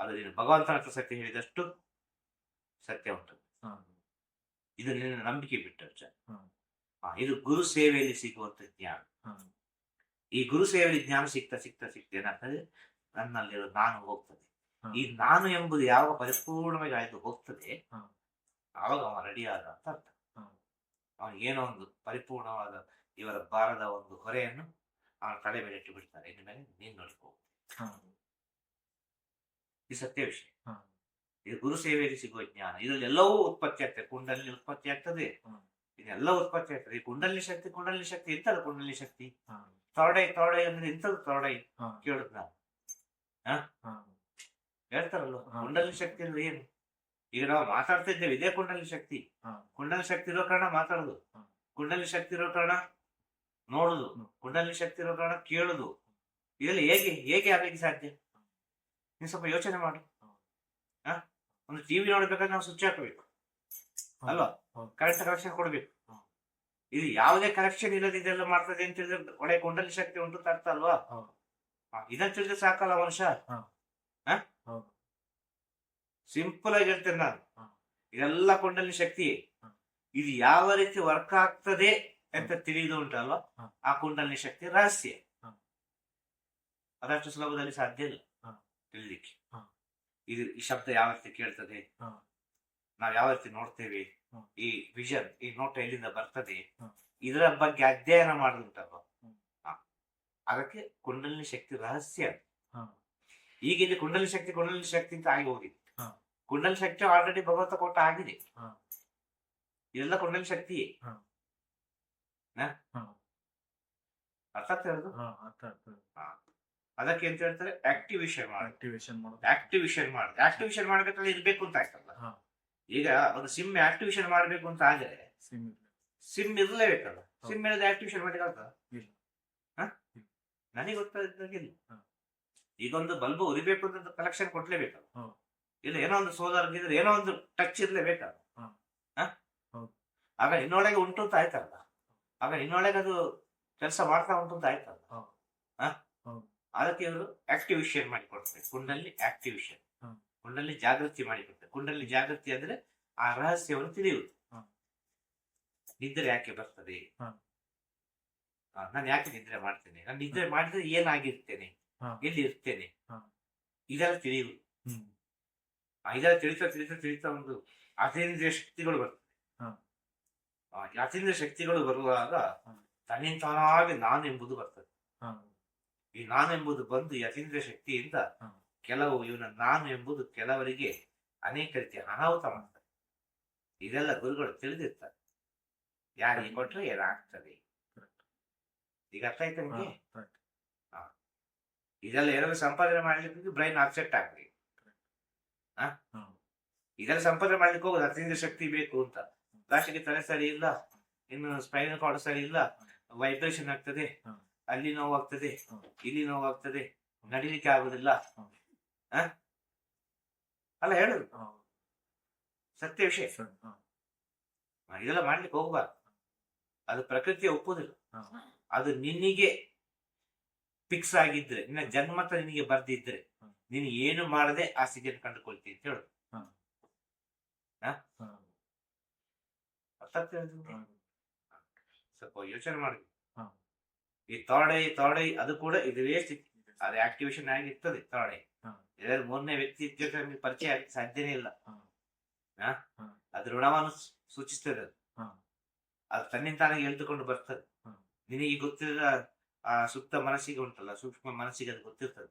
ಅದು ನೀನು ಭಗವಂತನ ಹತ್ರ ಸತ್ಯ ಹೇಳಿದಷ್ಟು ಸತ್ಯ ಉಂಟು. ಇದು ನಿನ್ನ ನಂಬಿಕೆ ಬಿಟ್ಟ ಅರ್ಜ. ಹ. ಇದು ಗುರು ಸೇವೆಯಲ್ಲಿ ಸಿಗುವಂತ ಜ್ಞಾನ. ಈ ಗುರು ಸೇವೆಯಲ್ಲಿ ಜ್ಞಾನ ಸಿಗ್ತಾ ಸಿಗ್ತಾ ಸಿಗ್ತಾ ಏನಾಗ್ತದೆ? ನನ್ನಲ್ಲಿರೋ ನಾನು ಹೋಗ್ತದೆ. ಈ ನಾನು ಎಂಬುದು ಯಾವ ಪರಿಪೂರ್ಣವಾಗಿ ಆಯ್ತು ಹೋಗ್ತದೆ. ಆವಾಗ ಅವ ರೆಡಿ ಆದ ಅಂತ ಅರ್ಥ. ಅವನಿಗೆ ಏನೋ ಒಂದು ಪರಿಪೂರ್ಣವಾದ ಇವರ ಭಾರದ ಒಂದು ಹೊರೆಯನ್ನು ಅವನ ತಲೆ ಮೇಲೆ ಇಟ್ಟು ಬಿಡ್ತಾರೆ. ಇನ್ನು ಮೇಲೆ ನೀನು ನೋಡ್ಕೋ. ಈ ಸತ್ಯ ವಿಷಯ. ಗುರು ಸೇವೆಯಲ್ಲಿ ಸಿಗುವ ಜ್ಞಾನ. ಇದರಲ್ಲಿ ಎಲ್ಲವೂ ಉತ್ಪತ್ತಿ ಆಗ್ತದೆ. ಕುಂಡಲ್ಲಿ ಉತ್ಪತ್ತಿ ಆಗ್ತದೆ. ಇದೆಲ್ಲ ಉತ್ಪತ್ತಿ ಆಗ್ತದೆ. ಈ ಕುಂಡಲಿ ಶಕ್ತಿ ಕುಂಡಲಿ ಶಕ್ತಿ ಎಂತಲ್ಲ ಕುಂಡಲಿ ಶಕ್ತಿ? ತೊರಡೈ ತೊರಡೈ ಅಂದ್ರೆ ಎಂತದ್ದು ತೊರಡೈ ಕೇಳುದು ನಾವು ಹೇಳ್ತಾರಲ್ಲ ಕುಂಡಲಿನಿ ಕುಂಡಲಿ ಶಕ್ತಿ ಅಂದ್ರೆ ಏನು? ಈಗ ನಾವು ಮಾತಾಡ್ತಾ ಇದ್ದೇವೆ ಇದೇ ಕುಂಡಲಿ ಶಕ್ತಿ. ಕುಂಡಲಿ ಶಕ್ತಿ ಇರೋ ಕಾರಣ ಮಾತಾಡುದು. ಕುಂಡಲಿ ಶಕ್ತಿ ಇರೋ ಕಾರಣ ನೋಡುದು. ಕುಂಡಲಿ ಶಕ್ತಿ ಇರೋ ಕಾರಣ ಕೇಳುದು. ಇದೆಲ್ಲ ಹೇಗೆ ಹೇಗೆ ಆಗಲಿಕ್ಕೆ ಸಾಧ್ಯ? ನೀವು ಸ್ವಲ್ಪ ಯೋಚನೆ ಮಾಡಿ? ಒಂದು ಟಿವಿ ನೋಡ್ಬೇಕಾದ್ರೆ ನಾವು ಸ್ವಿಚ್ ಹಾಕಬೇಕು. ಅಲ್ವಾ? ಕರೆಕ್ಟ್ ಕರೆಕ್ಷನ್ ಕೊಡಬೇಕು. ಇದು ಯಾವುದೇ ಕರೆಕ್ಷನ್ ಇಲ್ಲದೆ ಇದೆಲ್ಲ ಮಾಡ್ತದೆ ಅಂತ ಹೇಳಿದ್ರೆ ಒಳ್ಳೆ ಕುಂಡಲಿ ಶಕ್ತಿ ಉಂಟು ತರ್ತಲ್ವಾ ಅರ್ಥ ಅಲ್ವಾ? ಇದನ್ನ ತಿಳಿದ್ರೆ ಸಾಕಲ್ಲ ಮನುಷ್ಯ? ಸಿಂಪಲ್ ಆಗಿ ಹೇಳ್ತೇನೆ ನಾನು. ಇದೆಲ್ಲ ಕೊಂಡಲ್ಲಿ ಶಕ್ತಿ. ಇದು ಯಾವ ರೀತಿ ವರ್ಕ್ ಆಗ್ತದೆ ಅಂತ ತಿಳಿದು ಉಂಟಲ್ವಾ ಆ ಕುಂಡಲಿ ಶಕ್ತಿ ರಹಸ್ಯ. ಅದಷ್ಟು ಸುಲಭದಲ್ಲಿ ಸಾಧ್ಯ ಇಲ್ಲ. ತಿಳಿಲಿಕ್ಕೆ. ಇದು ಈ ಶಬ್ದ ಯಾವ ರೀತಿ ಕೇಳ್ತದೆ? ನಾವ್ ಯಾವ ರೀತಿ ನೋಡ್ತೇವೆ. ಈ ವಿಷನ್ ಈ ನೋಟ ಎಲ್ಲಿಂದ ಬರ್ತದೆ. ಇದರ ಬಗ್ಗೆ ಅಧ್ಯಯನ ಮಾಡುದುಂಟಲ್ವ. ಅದಕ್ಕೆ ಕುಂಡಲಿನ ಶಕ್ತಿ ರಹಸ್ಯ ಈಗ ಇಲ್ಲಿ ಕುಂಡಲಿ ಶಕ್ತಿ ಕುಂಡಲಿ ಶಕ್ತಿ ಅಂತ ಆಗಿ ಹೋಗಿದೆ. ಕುಂಡಲಿ ಶಕ್ತಿ ಆಲ್ರೆಡಿ ಭಗವಂತ ಕೊಟ್ಟ ಆಗಿದೆ. ಇದೆಲ್ಲ ಕುಂಡಲಿ ಶಕ್ತಿಯೇ. ಅರ್ಥ ಆಗ್ತಾ ಇರೋದು? ಅದಕ್ಕೆ ಅಂತ ಹೇಳ್ತಾರೆ? ಆಕ್ಟಿವೇಶನ್ ಮಾಡಿ. ಆಕ್ಟಿವೇಶನ್ ಮಾಡೋದು. ಆಕ್ಟಿವೇಶನ್ ಮಾಡುದು ಆಕ್ಟಿವೇಶನ್ ಮಾಡ್ಬೇಕಂದ್ರೆ ಇರ್ಬೇಕು ಅಂತ ಆಯ್ತಲ್ಲ? ಹಾ. ಈಗ ಒಂದು ಸಿಮ್ ಆಕ್ಟಿವೇಶನ್ ಮಾಡಬೇಕು ಅಂತ ಆದ್ರೆ ಸಿಮ್ ಸಿಮ್ ಇರಲೇಬೇಕಲ್ಲ? ಸಿಮ್ ಇಲ್ಲದೆ ಆಕ್ಟಿವೇಶನ್ ಮಾಡಿ ಆಗ್ತದ ಇಲ್ಲ. ಇಲ್ಲ. ನನಗೆ ಗೊತ್ತಾಗಿಲ್ಲ ಇದೊಂದು ಈಗ ಒಂದು ಬಲ್ಬ್ ಉರಿಬೇಕು ಅಂತ ಕಲೆಕ್ಷನ್ ಕೊಡ್ಲೇಬೇಕಲ್ಲ? ಹಾ. ಇಲ್ಲ ಏನೋ ಒಂದು ಸೋಲಾರ್ ಇದ್ರೆ ಏನೋ ಒಂದು ಟಚ್ ಇರ್ಲೇಬೇಕಲ್ಲ? ಹಾ. ಹಾ? ಆಗ ಇನ್ನೊಳಗೆ ಉಂಟು ಅಂತ ಆಯ್ತಲ್ಲ? ಆಗ ಇನ್ನೊಳಗೆ ಅದು ಕೆಲಸ ಮಾಡ್ತಾ ಉಂಟು ಅಂತ ಆಯ್ತಲ್ಲ. ಹಾ? ಅದಕ್ಕೆ ಅವರು ಆಕ್ಟಿವೇಶನ್ ಮಾಡಿಕೊಡ್ತಾರೆ ಕುಂಡಲ್ಲಿ ಆಕ್ಟಿವೇಶನ್ ಹಾ. ಕುಂಡಲ್ಲಿ ಜಾಗೃತಿ ಮಾಡಿಕೊಡ್ತಾರೆ ಕುಂಡಲ್ಲಿ ಜಾಗೃತಿ ಅಂದ್ರೆ ಆ ರಹಸ್ಯವನ್ನು ತಿಳಿಯುವುದು. ನಿದ್ರೆ ಯಾಕೆ ಬರ್ತದೆ. ನಾನು ಯಾಕೆ ನಿದ್ರೆ ಮಾಡ್ತೇನೆ? ನಾನು ನಿದ್ರೆ ಮಾಡಿದ್ರೆ ಏನಾಗಿರ್ತೇನೆ. ಎಲ್ಲಿ ಇರ್ತೇನೆ. ಇದೆಲ್ಲ ತಿಳಿಯುವುದು. ಇದೆಲ್ಲ ತಿಳಿತಾ ತಿಳಿತಾ ತಿಳಿತಾ ಒಂದು ಅತೀಂದ್ರಿಯ ಶಕ್ತಿಗಳು ಬರ್ತದೆ. ಅತೀಂದ್ರಿಯ ಶಕ್ತಿಗಳು ಬರುವಾಗ. ತನ್ನಿಂತಾನಾಗಿ ನಾನು ಎಂಬುದು ಬರ್ತದೆ. ಈ ನಾನು ಎಂಬುದು ಬಂದು ಯತೀಂದ್ರ ಶಕ್ತಿಯಿಂದ ಕೆಲವು ಇವನ ನಾನು ಎಂಬುದು ಕೆಲವರಿಗೆ ಅನೇಕ ರೀತಿಯ ಅನಾಹುತ ಮಾಡ್ತಾರೆ. ಇದೆಲ್ಲ ಗುರುಗಳು ತಿಳಿದಿರ್ತಾರೆ. ಯಾರಿಗೆ ಕೊಟ್ರೆ ಏನಾಗ್ತದೆ. ಈಗ ಅರ್ಥ ಆಯ್ತಾ ನಿಮಗೆ? ಇದೆಲ್ಲ ಏನಾದ್ರು ಸಂಪಾದನೆ ಮಾಡ್ಲಿಕ್ಕೆ ಬ್ರೈನ್ ಅಪ್ಸೆಟ್ ಆಗ್ಲಿ. ಇದೆಲ್ಲ ಸಂಪಾದನೆ ಮಾಡ್ಲಿಕ್ಕೆ ಹೋಗೋದು ಅತೀಂದ್ರ ಶಕ್ತಿ ಬೇಕು ಅಂತ. ಲಾಸ್ಟಿಗೆ ತಲೆ ಸರಿ ಇಲ್ಲ. ಇನ್ನು ಸ್ಪೈನಲ್ ಕಾರ್ಡ್ ಸರಿ ಇಲ್ಲ. ವೈಬ್ರೇಷನ್ ಆಗ್ತದೆ. ಅಲ್ಲಿ ನೋವಾಗ್ತದೆ. ಇಲ್ಲಿ ನೋವಾಗ್ತದೆ. ನಡಿಲಿಕ್ಕೆ ಆಗುದಿಲ್ಲ? ಅಲ್ಲ ಹೇಳುದು ಸತ್ಯ ವಿಷಯ. ಇದೆಲ್ಲ ಮಾಡ್ಲಿಕ್ಕೆ ಹೋಗ್ಬಾರ್ದು. ಅದು ಪ್ರಕೃತಿಯ ಒಪ್ಪುದಿಲ್ಲ. ಅದು ನಿನಗೆ ಫಿಕ್ಸ್ ಆಗಿದ್ರೆ ನಿನ್ನ ಜನ್ಮತ ನಿನಗೆ ಬರ್ದಿದ್ರೆ. ನೀನು ಏನು ಮಾಡದೆ ಆ ಸ್ಥಿತಿಯನ್ನು ಕಂಡುಕೊಳ್ತೀನಿ ಅಂತ ಹೇಳುದು ಸ್ವಲ್ಪ ಯೋಚನೆ ಮಾಡಿ. ಈ ಥರ್ಡ್ ಐ ಅದು ಕೂಡ ಇದೇ ಸ್ಥಿತಿ ಅದು ಆಕ್ಟಿವೇಶನ್ ಆಗಿರ್ತದೆ ಮೊನ್ನೆ ಇದರಲ್ಲಿ ಮೂರನೇ ವ್ಯಕ್ತಿ ನಮಗೆ ಪರಿಚಯ ಆಗಕ್ಕೆ ಸಾಧ್ಯನೇ ಇಲ್ಲ. ಹಾ. ಹಾ? ಹಾ. ಅದು ಋಣವನ್ನು ಸೂಚಿಸ್ತದೆ ಅದು. ಅದು ತನ್ನಿಂತಾನಾಗಿ ಎಳ್ದುಕೊಂಡು ಬರ್ತದೆ. ನಿನಗೆ ಗೊತ್ತಿರದ ಆ ಸುಪ್ತ ಮನಸ್ಸಿಗೆ ಉಂಟಲ್ಲ ಸೂಕ್ಷ್ಮ ಮನಸ್ಸಿಗೆ ಅದು ಗೊತ್ತಿರ್ತದೆ.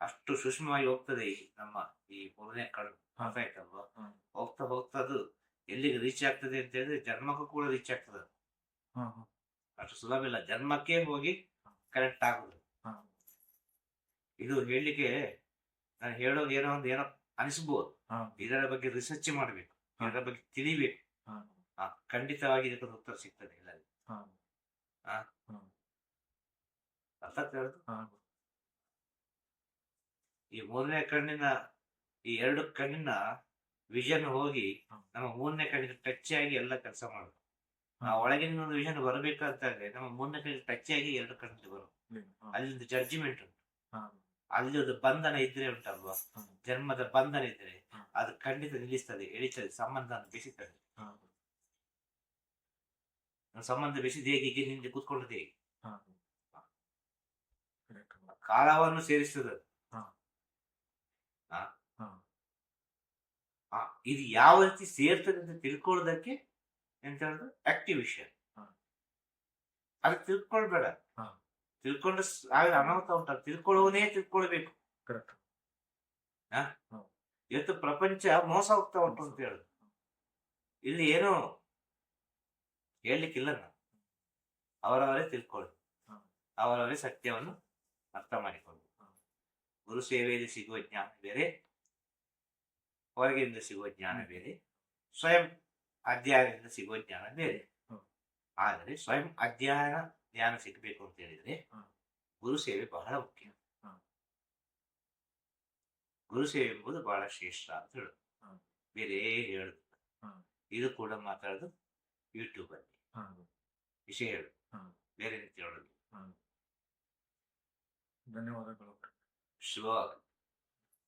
ಅಷ್ಟು ಸೂಕ್ಷ್ಮವಾಗಿ ಹೋಗ್ತದೆ ಈ ನಮ್ಮ ಈ ಮೂರನೇ ಕಡು ಹೋಗ್ತಾ ಹೋಗ್ತಾ ಅದು ಎಲ್ಲಿಗೆ ರೀಚ್ ಆಗ್ತದೆ ಅಂತ ಹೇಳಿದ್ರೆ ಜನ್ಮಕ್ಕೂ ಕೂಡ ರೀಚ್ ಆಗ್ತದೆ ಅಷ್ಟು ಸುಲಭ ಇಲ್ಲ. ಜನ್ಮಕ್ಕೆ ಹೋಗಿ ಕರೆಕ್ಟ್ ಆಗುದು. ಇದು ಹೇಳಲಿಕ್ಕೆ ನಾನು ಹೇಳೋದು ಏನೋ ಒಂದು ಏನೋ ಅನಿಸ್ಬೋದು. ಇದರ ಬಗ್ಗೆ ರಿಸರ್ಚ್ ಮಾಡಬೇಕು. ಇದರ ಬಗ್ಗೆ ತಿಳಿಬೇಕು. ಆ, ಖಂಡಿತವಾಗಿ ಇದಕ್ಕೊಂದು ಉತ್ತರ ಸಿಗ್ತದೆ ಅರ್ಥ ಹಾ, ಈ ಮೂರನೇ ಕಣ್ಣಿನ ಈ ಎರಡು ಕಣ್ಣಿನ ವಿಷನ್ ಹೋಗಿ ನಮ್ಮ ಮೂರನೇ ಕಣ್ಣಿನ ಟಚ್ ಆಗಿ ಎಲ್ಲ ಕೆಲಸ ಮಾಡುದು ಒಳಗಿನ ಒಂದು ವಿಷನ್ ಬರಬೇಕಂತಾದ್ರೆ ನಮ್ಮ ಮೂರನೇ ಕೈ ಟಚ್ ಆಗಿ ಎರಡು ಕಣ್ಣು ಬರುತ್ತೆ ಅಲ್ಲಿ ಒಂದು ಜಡ್ಜ್ಮೆಂಟ್ ಉಂಟು. ಅಲ್ಲಿ ಒಂದು ಬಂಧನ ಇದ್ರೆ ಉಂಟಲ್ವಾ? ಜನ್ಮದ ಬಂಧನ ಇದ್ರೆ ಅದು ಖಂಡಿತ ನಿಲ್ಲಿಸ್ತದೆ ಎಳಿತದೆ ಸಂಬಂಧ ಬೆಸಿತದೆ. ಸಂಬಂಧ ಬೆಸಿದ ಹೇಗೆ ಹೀಗೆ ನಿಂದೆ ಕೂತ್ಕೊಂಡದ್ದು ಹೇಗೆ. ಕಾಲವನ್ನು ಸೇರಿಸ್ತದೆ ಇದು ಯಾವ ರೀತಿ ಸೇರ್ತದೆ ಅಂತ ತಿಳ್ಕೊಳ್ಳೋದಕ್ಕೆ ಎಂತ ಹೇಳೋದು ಆಕ್ಟಿವಿಷನ್. ಅದು ತಿಳ್ಕೊಳ್ಬೇಡ. ತಿಳ್ಕೊಂಡ್ರೆ ಆಗ ಅನಾಹುತ ಉಂಟು. ತಿಳ್ಕೊಳ್ಳೋನೇ ತಿಳ್ಕೊಳ್ಬೇಕು. ಹಾ? ಇವತ್ತು ಪ್ರಪಂಚ ಮೋಸ ಹೋಗ್ತಾ ಉಂಟು ಅಂತ ಹೇಳುದು ಇಲ್ಲಿ ಏನು ಹೇಳಲಿಕ್ಕಿಲ್ಲ ನಾವು ಅವರವರೇ ತಿಳ್ಕೊಳ್ಳಿ. ಅವರವರೇ ಸತ್ಯವನ್ನು ಅರ್ಥ ಮಾಡಿಕೊಳ್ಳಿ. ಗುರು ಸೇವೆಯಲ್ಲಿ ಸಿಗುವ ಜ್ಞಾನ ಬೇರೆ ಹೊರಗಿಂದ ಸಿಗುವ ಜ್ಞಾನ ಬೇರೆ. ಸ್ವಯಂ ಅಧ್ಯಯನದಿಂದ ಸಿಗುವ ಜ್ಞಾನ ಬೇರೆ ಆದರೆ ಸ್ವಯಂ ಅಧ್ಯಯನ ಜ್ಞಾನ ಸಿಗಬೇಕು ಅಂತ ಹೇಳಿದ್ರೆ ಗುರು ಸೇವೆ ಬಹಳ ಮುಖ್ಯ. ಗುರು ಸೇವೆ ಎಂಬುದು ಬಹಳ ಶ್ರೇಷ್ಠ ಅಂತ ಹೇಳುದು. ಹಾ. ಬೇರೆ ಹೇಳುದು ಹಾ. ಇದು ಕೂಡ ಮಾತಾಡೋದು ಯೂಟ್ಯೂಬ್ ಅಲ್ಲಿ. ವಿಷಯ ಹೇಳುದು. ಬೇರೆ ರೀತಿ ಹೇಳೋದು. ಧನ್ಯವಾದಗಳು. ಶುಭವಾಗಲಿ.